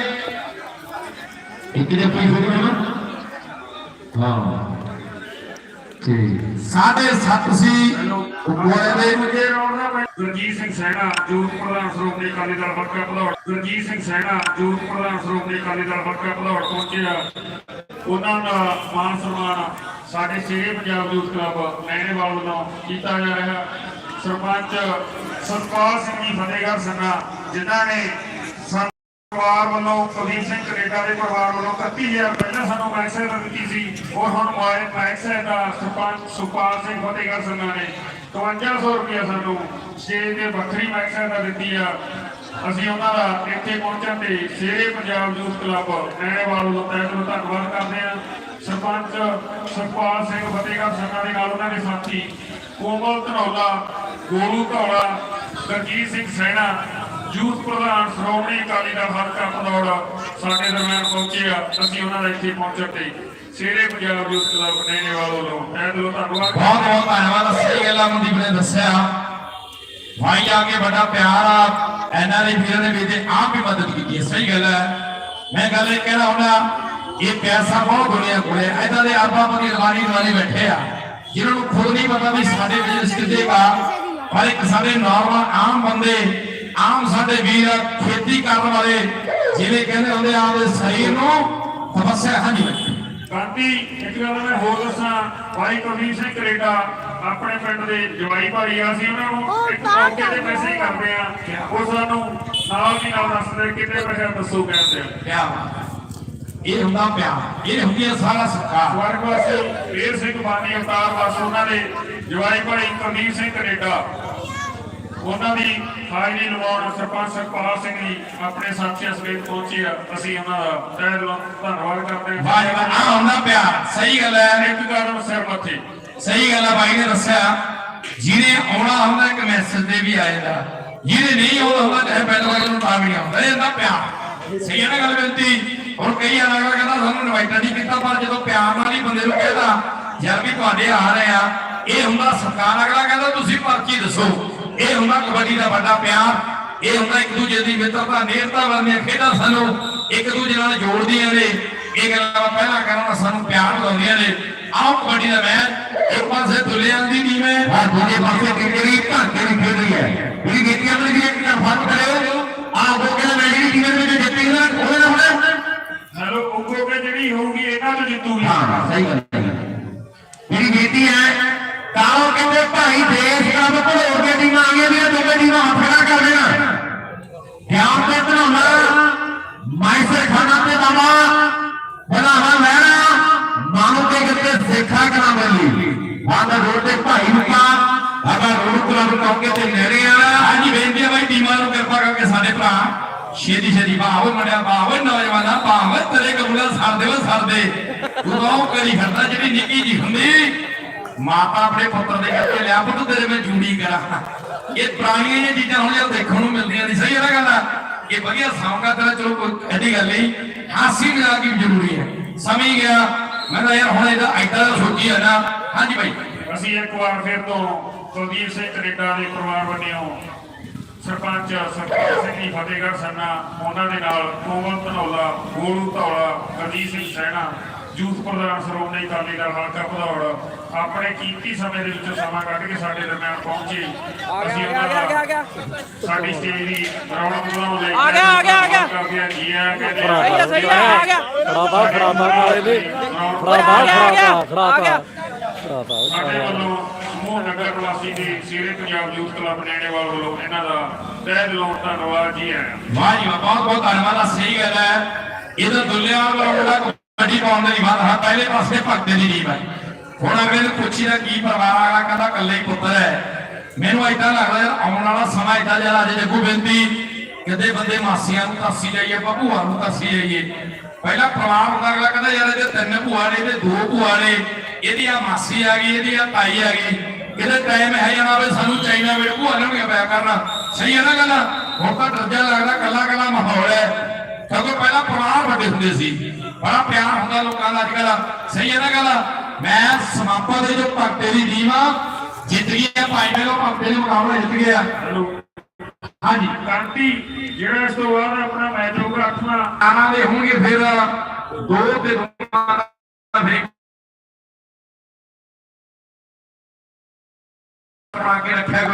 ਇਤਨੇ ਕੋਈ ਹੋ ਗਿਆ ਨਾ ਹਾਂ ਠੀਕ ਸਾਢੇ ਸੱਤ ਸੀ। ਕੋਲੇ ਦੇ। ਗੁਰਜੀਤ ਸਿੰਘ ਸੈਣਾ ਜੂਥ ਪ੍ਰਧਾਨ ਸ਼੍ਰੋਮਣੀ ਅਕਾਲੀ ਦਲ ਹਲਕਾ ਭਲੌੜ। ਗੁਰਜੀਤ ਸਿੰਘ ਸੈਣਾ ਜੂਥ ਪ੍ਰਧਾਨ ਸ਼੍ਰੋਮਣੀ ਅਕਾਲੀ ਦਲ ਹਲਕਾ ਭਲੌੜ ਪਹੁੰਚੇ ਆ ਉਹਨਾਂ ਦਾ ਮਾਨ ਸਨਮਾਨ ਸਾਡੇ ਸ਼ੇਰੇ ਪੰਜਾਬ ਯੂਥ ਕਲੱਬ ਮੈਨੇਵਾਲ ਵੱਲੋਂ ਕੀਤਾ ਜਾ ਰਿਹਾ। ਸਰਪੰਚ ਸਤਪਾਲ ਸਿੰਘ ਜੀ ਫਤਿਹਗੜ੍ਹ ਸੰਨਾ ਜਿਨ੍ਹਾਂ ਨੇ ਪਰਿਵਾਰ ਵੱਲੋਂ ਕੁਲਦੀਪ ਸਿੰਘ ਕੈਨੇਡਾ ਦੇ ਪਰਿਵਾਰ ਵੱਲੋਂ 31000 ਪਹਿਲਾਂ ਸਾਨੂੰ ਮੈਸੇਜ ਦਿੱਤੀ ਸੀ। ਔਰ ਹੁਣ ਮੋਬਾਈਲ ਮੈਸੇਜ ਦਾ ਸਰਪੰਚ ਸੁਪਾਲ ਸਿੰਘ ਫਤਿਹਗੜ੍ਹ ਸੰਨਾ ਨੇ। 5200 ਰੁਪਏ ਸਾਨੂੰ ਸਟੇਜ ਦੇ ਵੱਖਰੀ ਮੈਸੇਜ ਦਾ ਦਿੱਤੀ ਆ, ਅਸੀਂ ਉਹਨਾਂ ਦਾ ਇੱਥੇ ਪਹੁੰਚਣ ਤੇ ਸ਼ੇਰੇ ਪੰਜਾਬ ਯੂਥ ਕਲੱਬ ਨੈਣੇਵਾਲ ਵੱਲੋਂ ਤਹਿ ਦਿਲੋਂ ਧੰਨਵਾਦ ਕਰਦੇ ਹਾਂ। ਸਰਪੰਚ ਸੁਪਾਲ ਸਿੰਘ ਫਤਿਹਗੜ੍ਹ ਸੰਨਾ ਦੇ ਨਾਲ ਉਹਨਾਂ ਦੇ ਸਾਥੀ ਕੋਮਲ ਧਨੌਲਾ, ਗੋਲੂ ਧੌਲਾ ਗਰਜੀਤ ਸਿੰਘ ਸੈਣਾ ਯੂਥ ਪ੍ਰਧਾਨ ਸ਼੍ਰੋਮਣੀ ਅਕਾਲੀ ਦਲ ਹਲਕਾ ਪਨੌੜ ਸਾਡੇ ਦਰਮਿਆਨ ਪਹੁੰਚੇ ਅਸੀਂ ਉਹਨਾਂ ਦਾ ਇੱਥੇ ਪਹੁੰਚਣ ਤੇ ਸ਼ੇਰੇ ਪੰਜਾਬ ਯੂਥ ਕਲੱਬ ਨੈਣੇਵਾਲ ਵੱਲੋਂ ਤਹਿ ਦਿਲੋਂ ਧੰਨਵਾਦ ਬਹੁਤ ਬਹੁਤ ਧੰਨਵਾਦ। ਸਹੀ ਗੱਲ ਮਨਦੀਪ ਨੇ ਦੱਸਿਆ। ਭਾਈ ਆ ਕੇ ਵੱਡਾ ਪਿਆਰ ਆ। ਐਨਆਰਆਈ ਵੀਰਾਂ ਨੇ ਵੀ ਆਪ ਵੀ ਮਦਦ ਕੀਤੀ ਹੈ। ਸਹੀ ਗੱਲ ਹੈ। ਮੈਂ ਗੱਲ ਇਹ ਕਹਿਣਾ ਹੁੰਦਾ, ਇਹ ਪੈਸਾ ਬਹੁਤ ਦੁਨੀਆ ਕੋਲੇ ਐਦਾਂ ਦੇ ਆਪਾਂ ਬੰਦੇ ਰਵਾਨੀ ਰਵਾਨੀ ਬੈਠੇ ਆ। ਜਿਹਨਾਂ ਨੂੰ ਖੁਦ ਨਹੀਂ ਪਤਾ ਵੀ ਸਾਡੇ ਬਿਜ਼ਨਸ ਕਿੱਥੇ ਆ। ਪਰ ਇੱਕ ਸਾਡੇ ਨਾਰਮਲ ਆਮ ਬੰਦੇ ਆਮ ਸਾਡੇ ਵੀਰ ਖੇਤੀ ਕਰਨ ਵਾਲੇ ਜਿਵੇਂ ਕਹਿੰਦੇ ਹੁੰਦੇ ਆ ਆਪਦੇ ਸਰੀਰ ਨੂੰ ਤਪੱਸਿਆ ਹਾਂਜੀ ਗਾਂਧੀ ਇੱਕ ਗੱਲ ਮੈਂ ਹੋਰ ਦੱਸਾਂ ਭਾਈ ਕੁਲਦੀਪ ਸਿੰਘ ਕੈਨੇਡਾ ਆਪਣੇ ਪਿੰਡ ਦੇ ਜਵਾਈ ਭਾਈ ਆ ਅਸੀਂ ਉਹਨਾਂ ਨੂੰ ਇੱਕ ਮੌਕੇ ਤੇ ਮੈਸੇਜ ਕਰਦੇ ਆ। ਉਹ ਸਾਨੂੰ ਨਾਲ ਦੀ ਨਾਲ ਦੱਸਦੇ ਕਿੰਨੇ ਪੈਸੇ ਦੱਸੋ ਕਹਿੰਦੇ ਆ। ਪਿਆਰ ਇਹ ਹੁੰਦਾ ਪਿਆਰ। ਇਹ ਹੁੰਦੀ ਹੈ ਸਾਰਾ ਸਤਿਕਾਰ। ਸਵਰਗਵਾਸੀ ਵੀਰ ਸਿੰਘ ਬਾਨੀ ਅਵਤਾਰ ਵਾਸ ਉਹਨਾਂ ਦੇ ਜਵਾਈ ਭਾਈ ਕੁਲਦੀਪ ਸਿੰਘ ਕੈਨੇਡਾ। ਉਹਨਾਂ ਦੀ ਹਾਜ਼ਰੀ ਲਵਾਉਣ ਸਰਪੰਚ ਸਰਪਾਲ ਸਿੰਘ ਜੀ ਆਪਣੇ ਸਾਥੀਆਂ ਸਮੇਤ ਪਹੁੰਚੇ ਆ। ਅਸੀਂ ਉਹਨਾਂ ਦਾ ਤਹਿ ਦਿਲੋਂ ਧੰਨਵਾਦ ਕਰਦੇ ਵਾਹ ਜੀ ਵਾਹ, ਆਹ ਹੁੰਦਾ ਪਿਆਰ ਸਹੀ ਗੱਲ ਹੈ। ਇੱਕ ਗੱਲ ਸਿਰ ਮੱਥੇ। ਸਹੀ ਗੱਲ ਹੈ ਬਾਈ ਨੇ ਦੱਸਿਆ। ਜਿਹਨੇ ਆਉਣਾ ਹੁੰਦਾ ਇੱਕ ਮੈਸੇਜ ਤੇ ਵੀ ਆ ਜਾਂਦਾ। ਜਿਹਨੇ ਨਹੀਂ ਆਉਣਾ ਹੁੰਦਾ ਚਾਹੇ ਪਹਿਲਾਂ ਵਾਲੇ ਨੂੰ ਤਾਂ ਵੀ ਆਉਂਦਾ। ਇਹ ਹੁੰਦਾ ਪਿਆਰ ਸਹੀ ਹੈ ਨਾ ਗੱਲ ਬੇਨਤੀ? ਹੁਣ ਕਈ ਆ ਕਹਿੰਦਾ ਸਾਨੂੰ ਇਨਵਾਈਟ ਨਹੀਂ ਕੀਤਾ ਪਰ ਜਦੋਂ ਪਿਆਰ ਨਾਲ ਹੀ ਬੰਦੇ ਨੂੰ ਕਹਿੰਦਾ ਯਾਰ ਵੀ ਤੁਹਾਡੇ ਆ ਰਹੇ ਆ। ਇਹ ਹੁੰਦਾ ਸਰਕਾਰ ਅਗਲਾ ਕਹਿੰਦਾ ਤੁਸੀਂ ਪਰਚੀ ਦੱਸੋ। ਇਹ ਹੁੰਦਾ ਕਬੱਡੀ ਦਾ ਵੱਡਾ ਪਿਆਰ ਇਹ ਹੁੰਦਾ ਇੱਕ ਦੂਜੇ ਦੀ ਮਿੱਤਰਤਾ ਨੇੜਤਾ ਵਾਲੀਆਂ ਖੇਡਾਂ ਸਾਨੂੰ ਇੱਕ ਦੂਜੇ ਨਾਲ ਜੋੜਦੀਆਂ ਨੇ। ਇਹ ਗੱਲਾਂ ਪਹਿਲਾਂ ਕਹਿੰਦਾ ਸਾਨੂੰ ਪਿਆਰ ਵਧਾਉਂਦੀਆਂ ਨੇ। ਆਓ ਕਬੱਡੀ ਦਾ ਮੈਚ ਇੱਕ ਪਾਸੇ ਦੁਲਿਆਂ ਦੀ ਟੀਮ ਹੈ ਔਰ ਦੂਜੇ ਪਾਸੇ ਕਿਹੜੀ ਘਾਟੇ ਦੀ ਖੇਡ ਰਹੀ ਹੈ। ਜਿਹੜੀ ਗੇਟੀਆਂ ਵਾਲੀ ਵੀ ਇੱਕ ਤਰਫਾ ਕਰਿਓ ਆਹ ਉਹ ਕਹਿੰਦਾ ਮੈਂ ਜਿਹੜੀ ਟੀਮ ਵਿੱਚ ਜਿੱਤੀ ਨਾ ਉਹਦੇ ਨਾਲ ਹੁਣੇ ਹੈਲੋ ਉਗੋ ਕੇ ਜਿਹੜੀ ਹੋਊਗੀ ਇਹਨਾਂ ਤੋਂ ਜਿੱਤੂਗੀ। ਹਾਂ ਸਹੀ ਗੱਲ ਹੈ। ਜਿਹੜੀ ਬੇਟੀ ਹੈ ਕਾਲੋ ਕਹਿੰਦੇ ਭਾਈ ਦੇਸ਼ ਦਾ ਭਲੋਰ ਦੀਆਂ ਟੀਮਾਂ ਆ ਗਈਆਂ ਵੀ ਦੋਵੇਂ ਟੀਮਾਂ ਹੱਥ ਖੜਾ ਕਰ ਦੇਣਾ। ਧਿਆਨ ਤੇ ਬਣਾਉਣਾ ਮਾਈਸਰ ਖਾਨਾ ਤੇ ਬਾਬਾ ਬਣਾਵਾ ਲੈਣਾ ਮਾਨੋ ਕੇ ਕਿਤੇ ਸਿੱਖਾ ਕਰਾਂ ਬੋਲੀ ਬਾਂਦਾ ਰੋਡ ਤੇ ਭਾਈ ਰੁਕਾ ਆਗਾ ਰੋਡ ਕਲੱਬ ਕਹੋਗੇ ਤੇ ਨੇੜੇ ਆ। ਹਾਂਜੀ, ਬੇਨਤੀ ਹੈ ਬਾਈ, ਟੀਮਾਂ ਨੂੰ ਕਿਰਪਾ ਕਰਕੇ ਸਾਡੇ ਭਰਾ ਛੇਤੀ ਛੇਤੀ ਬਾਹੋ ਮੜਿਆ ਬਾਹੋ ਨੌਜਵਾਨਾਂ ਬਾਹੋ ਤੇਰੇ ਕਬੂਲਾ ਸਰਦੇ ਵਾ ਸਰਦੇ ਤੂੰ ਕਰੀ ਖੜਦਾ ਜਿਹੜੀ ਨਿੱਕੀ ਜੀ ਹੁੰਦੀ। ਮਾਤਾ ਆਪਣੇ ਪੁੱਤਰ ਦੇ ਕਰਕੇ ਲਿਆ, ਪੁੱਤ ਤੇਰੇ ਮੈਂ ਜੂੜੀ ਕਰਾਂ। ਇਹ ਪੁਰਾਣੀਆਂ ਜਿਹੀਆਂ ਚੀਜ਼ਾਂ ਹੁਣ ਜਦੋਂ ਦੇਖਣ ਨੂੰ ਮਿਲਦੀਆਂ ਨਹੀਂ, ਸਹੀ ਹੈ ਨਾ ਗੱਲ? ਇਹ ਵਧੀਆ ਸੌਂਗਾ ਤੇਰਾ ਚਲੋ ਕੋਈ ਐਡੀ ਗੱਲ ਨਹੀਂ। ਹਾਸੀ ਮਜ਼ਾਕ ਵੀ ਜ਼ਰੂਰੀ ਹੈ। ਸਮਝ ਗਿਆ, ਮੈਂ ਤਾਂ ਯਾਰ ਹੁਣ ਇਹਦਾ ਐਡਾ ਸੋਚੀ ਹੈ ਨਾ ਹਾਂਜੀ ਬਾਈ ਅਸੀਂ ਇੱਕ ਵਾਰ ਫਿਰ ਤੋਂ ਕੁਲਦੀਪ ਸਿੰਘ ਕੈਨੇਡਾ ਦੇ ਪਰਿਵਾਰ ਵੱਲੋਂ ਸਰਪੰਚ ਸਰਪੰਚ ਸਿੰਘ ਜੀ ਫਤਿਹਗੜ੍ਹ ਸੰਨਾ, ਉਹਨਾਂ ਦੇ ਨਾਲ ਕੋਮਲ ਧਨੌਲਾ ਗੋਲੂ ਧੌਲਾ ਗਰਜੀਤ ਸਿੰਘ ਸੈਣਾ ਯੂਥ ਪ੍ਰਧਾਨ ਸ਼੍ਰੋਮਣੀ ਅਕਾਲੀ ਦਲ ਹਲਕਾ ਭਦੌੜ ਆਪਣੇ ਕੀਮਤੀ ਸਮੇਂ ਦੇ ਵਿੱਚੋਂ ਸਮਾਂ ਕੱਢ ਕੇ ਸਾਡੇ ਦਰਮਿਆਨ ਪਹੁੰਚੇ। ਅਸੀਂ ਉਹਨਾਂ ਦਾ ਸਾਡੀ ਸਟੇਜ ਦੀ ਰੌਣਕ ਵਧਾਉਣ ਲਈ ਆ ਗਿਆ, ਆ ਗਿਆ, ਆ ਗਿਆ। ਜੀ ਆ ਕਹਿੰਦੇ ਆ ਗਿਆ। ਫੜਾਤਾ ਫੜਾਤਾ ਕਾਲੇ ਨੇ ਫੜਾਤਾ ਆ ਗਿਆ, ਆ ਗਿਆ, ਫੜਾਤਾ ਆ ਗਿਆ। ਫੜਾਤਾ ਸਾਡੇ ਵੱਲੋਂ ਸਮੂਹ ਨਗਰ ਨਿਵਾਸੀ ਦੇ ਸਿਰੇ ਪੰਜਾਬ ਯੂਥ ਕਲੱਬ ਨੈਣੇਵਾਲ ਵੱਲੋਂ ਇਹਨਾਂ ਦਾ ਤਹਿ ਦਿਲੋਂ ਧੰਨਵਾਦ ਜੀ ਹੈ ਵਾਹ ਜੀ ਬਹੁਤ ਬਹੁਤ ਧੰਨਵਾਦ। ਆ ਸਹੀ ਗੱਲ ਹੈ। ਇਹਦਾ ਦੁੱਲਿਆਂ ਵਾਲਾ ਮੁੰਡਾ ਕਬੱਡੀ ਪਾਉਣ ਦੀ ਬਾਤ ਪਹਿਲੇ ਪਾਸੇ ਭਗਤੇ ਦੀ ਨੀਮ ਹੈ ਹੁਣ ਅਗਲੇ ਨੂੰ ਪੁੱਛੀ ਕੀ ਪਰਿਵਾਰ ਆਗਾ ਕਹਿੰਦਾ ਇਕੱਲੇ ਹੀ ਪੁੱਤਰ ਹੈ। ਮੈਨੂੰ ਏਦਾਂ ਲੱਗਦਾ ਯਾਰ, ਆਉਣ ਵਾਲਾ ਸਮਾਂ ਏਦਾਂ ਜਿਹਾ ਅਜੇ ਜੱਗੂ ਬੇਨਤੀ, ਕਿਤੇ ਬੰਦੇ ਮਾਸੀਆਂ ਨੂੰ ਤਰਸੀ ਜਾਈਏ, ਭੂਆ ਨੂੰ ਤਰਸੀ ਜਾਈਏ। ਪਹਿਲਾਂ ਪਰਿਵਾਰ ਹੁੰਦਾ, ਅਗਲਾ ਕਹਿੰਦਾ ਯਾਰ, ਇਹਦੇ ਤਿੰਨ ਭੂਆ ਨੇ, ਇਹਦੇ ਦੋ ਭੂਆ ਨੇ, ਇਹਦੀ ਆ ਮਾਸੀ ਆ ਗਈ, ਇਹਦੀ ਆ ਤਾਈ ਆ ਗਈ। ਇਹਦੇ ਟਾਈਮ ਹੈ ਜਾਣਾ ਵੀ ਸਾਨੂੰ ਚਾਈਨਾ ਵੇ ਭੂਆ ਨੇ ਪਿਆ ਕਰਨਾ। ਸਹੀ ਹੈ ਨਾ ਗੱਲ? ਹੁਣ ਤਾਂ ਡਰਜਾ ਲੱਗਦਾ ਕੱਲਾ ਕੱਲਾ ਮਾਹੌਲ ਹੈ। ਕਿਉਂਕਿ ਪਹਿਲਾਂ ਪਰਿਵਾਰ ਵੱਡੇ ਹੁੰਦੇ ਸੀ। ਬੜਾ ਪਿਆਰ ਹੁੰਦਾ ਲੋਕਾਂ ਦਾ ਅੱਜਕੱਲ ਸਹੀ ਹੈ ਨਾ ਗੱਲ? ਮੈਂ ਸਮਾਪਾ ਦੇ ਜੋ ਭਗਤੇ ਦੀ ਆ ਜਿੱਤ ਹੈ ਭਾਈ ਮੇਲੋ ਭਗਤੇ ਦੇ ਮੁਕਾਬਲਾ ਜਿੱਤ ਗਿਆ ਹਾਂਜੀ। ਕਾਂਤੀ ਜਿਹੜਾ ਇਸ ਤੋਂ ਬਾਅਦ ਆਪਣਾ ਮੈਚ ਹੋਊਗਾ ਅੱਠਵਾਂ ਆਣਾ ਦੇ ਹੋਣਗੇ ਫਿਰ ਦੋ ਤੇ ਦੋ ਦਾ ਫਿਰ ਬਣਾ ਕੇ ਰੱਖਿਆ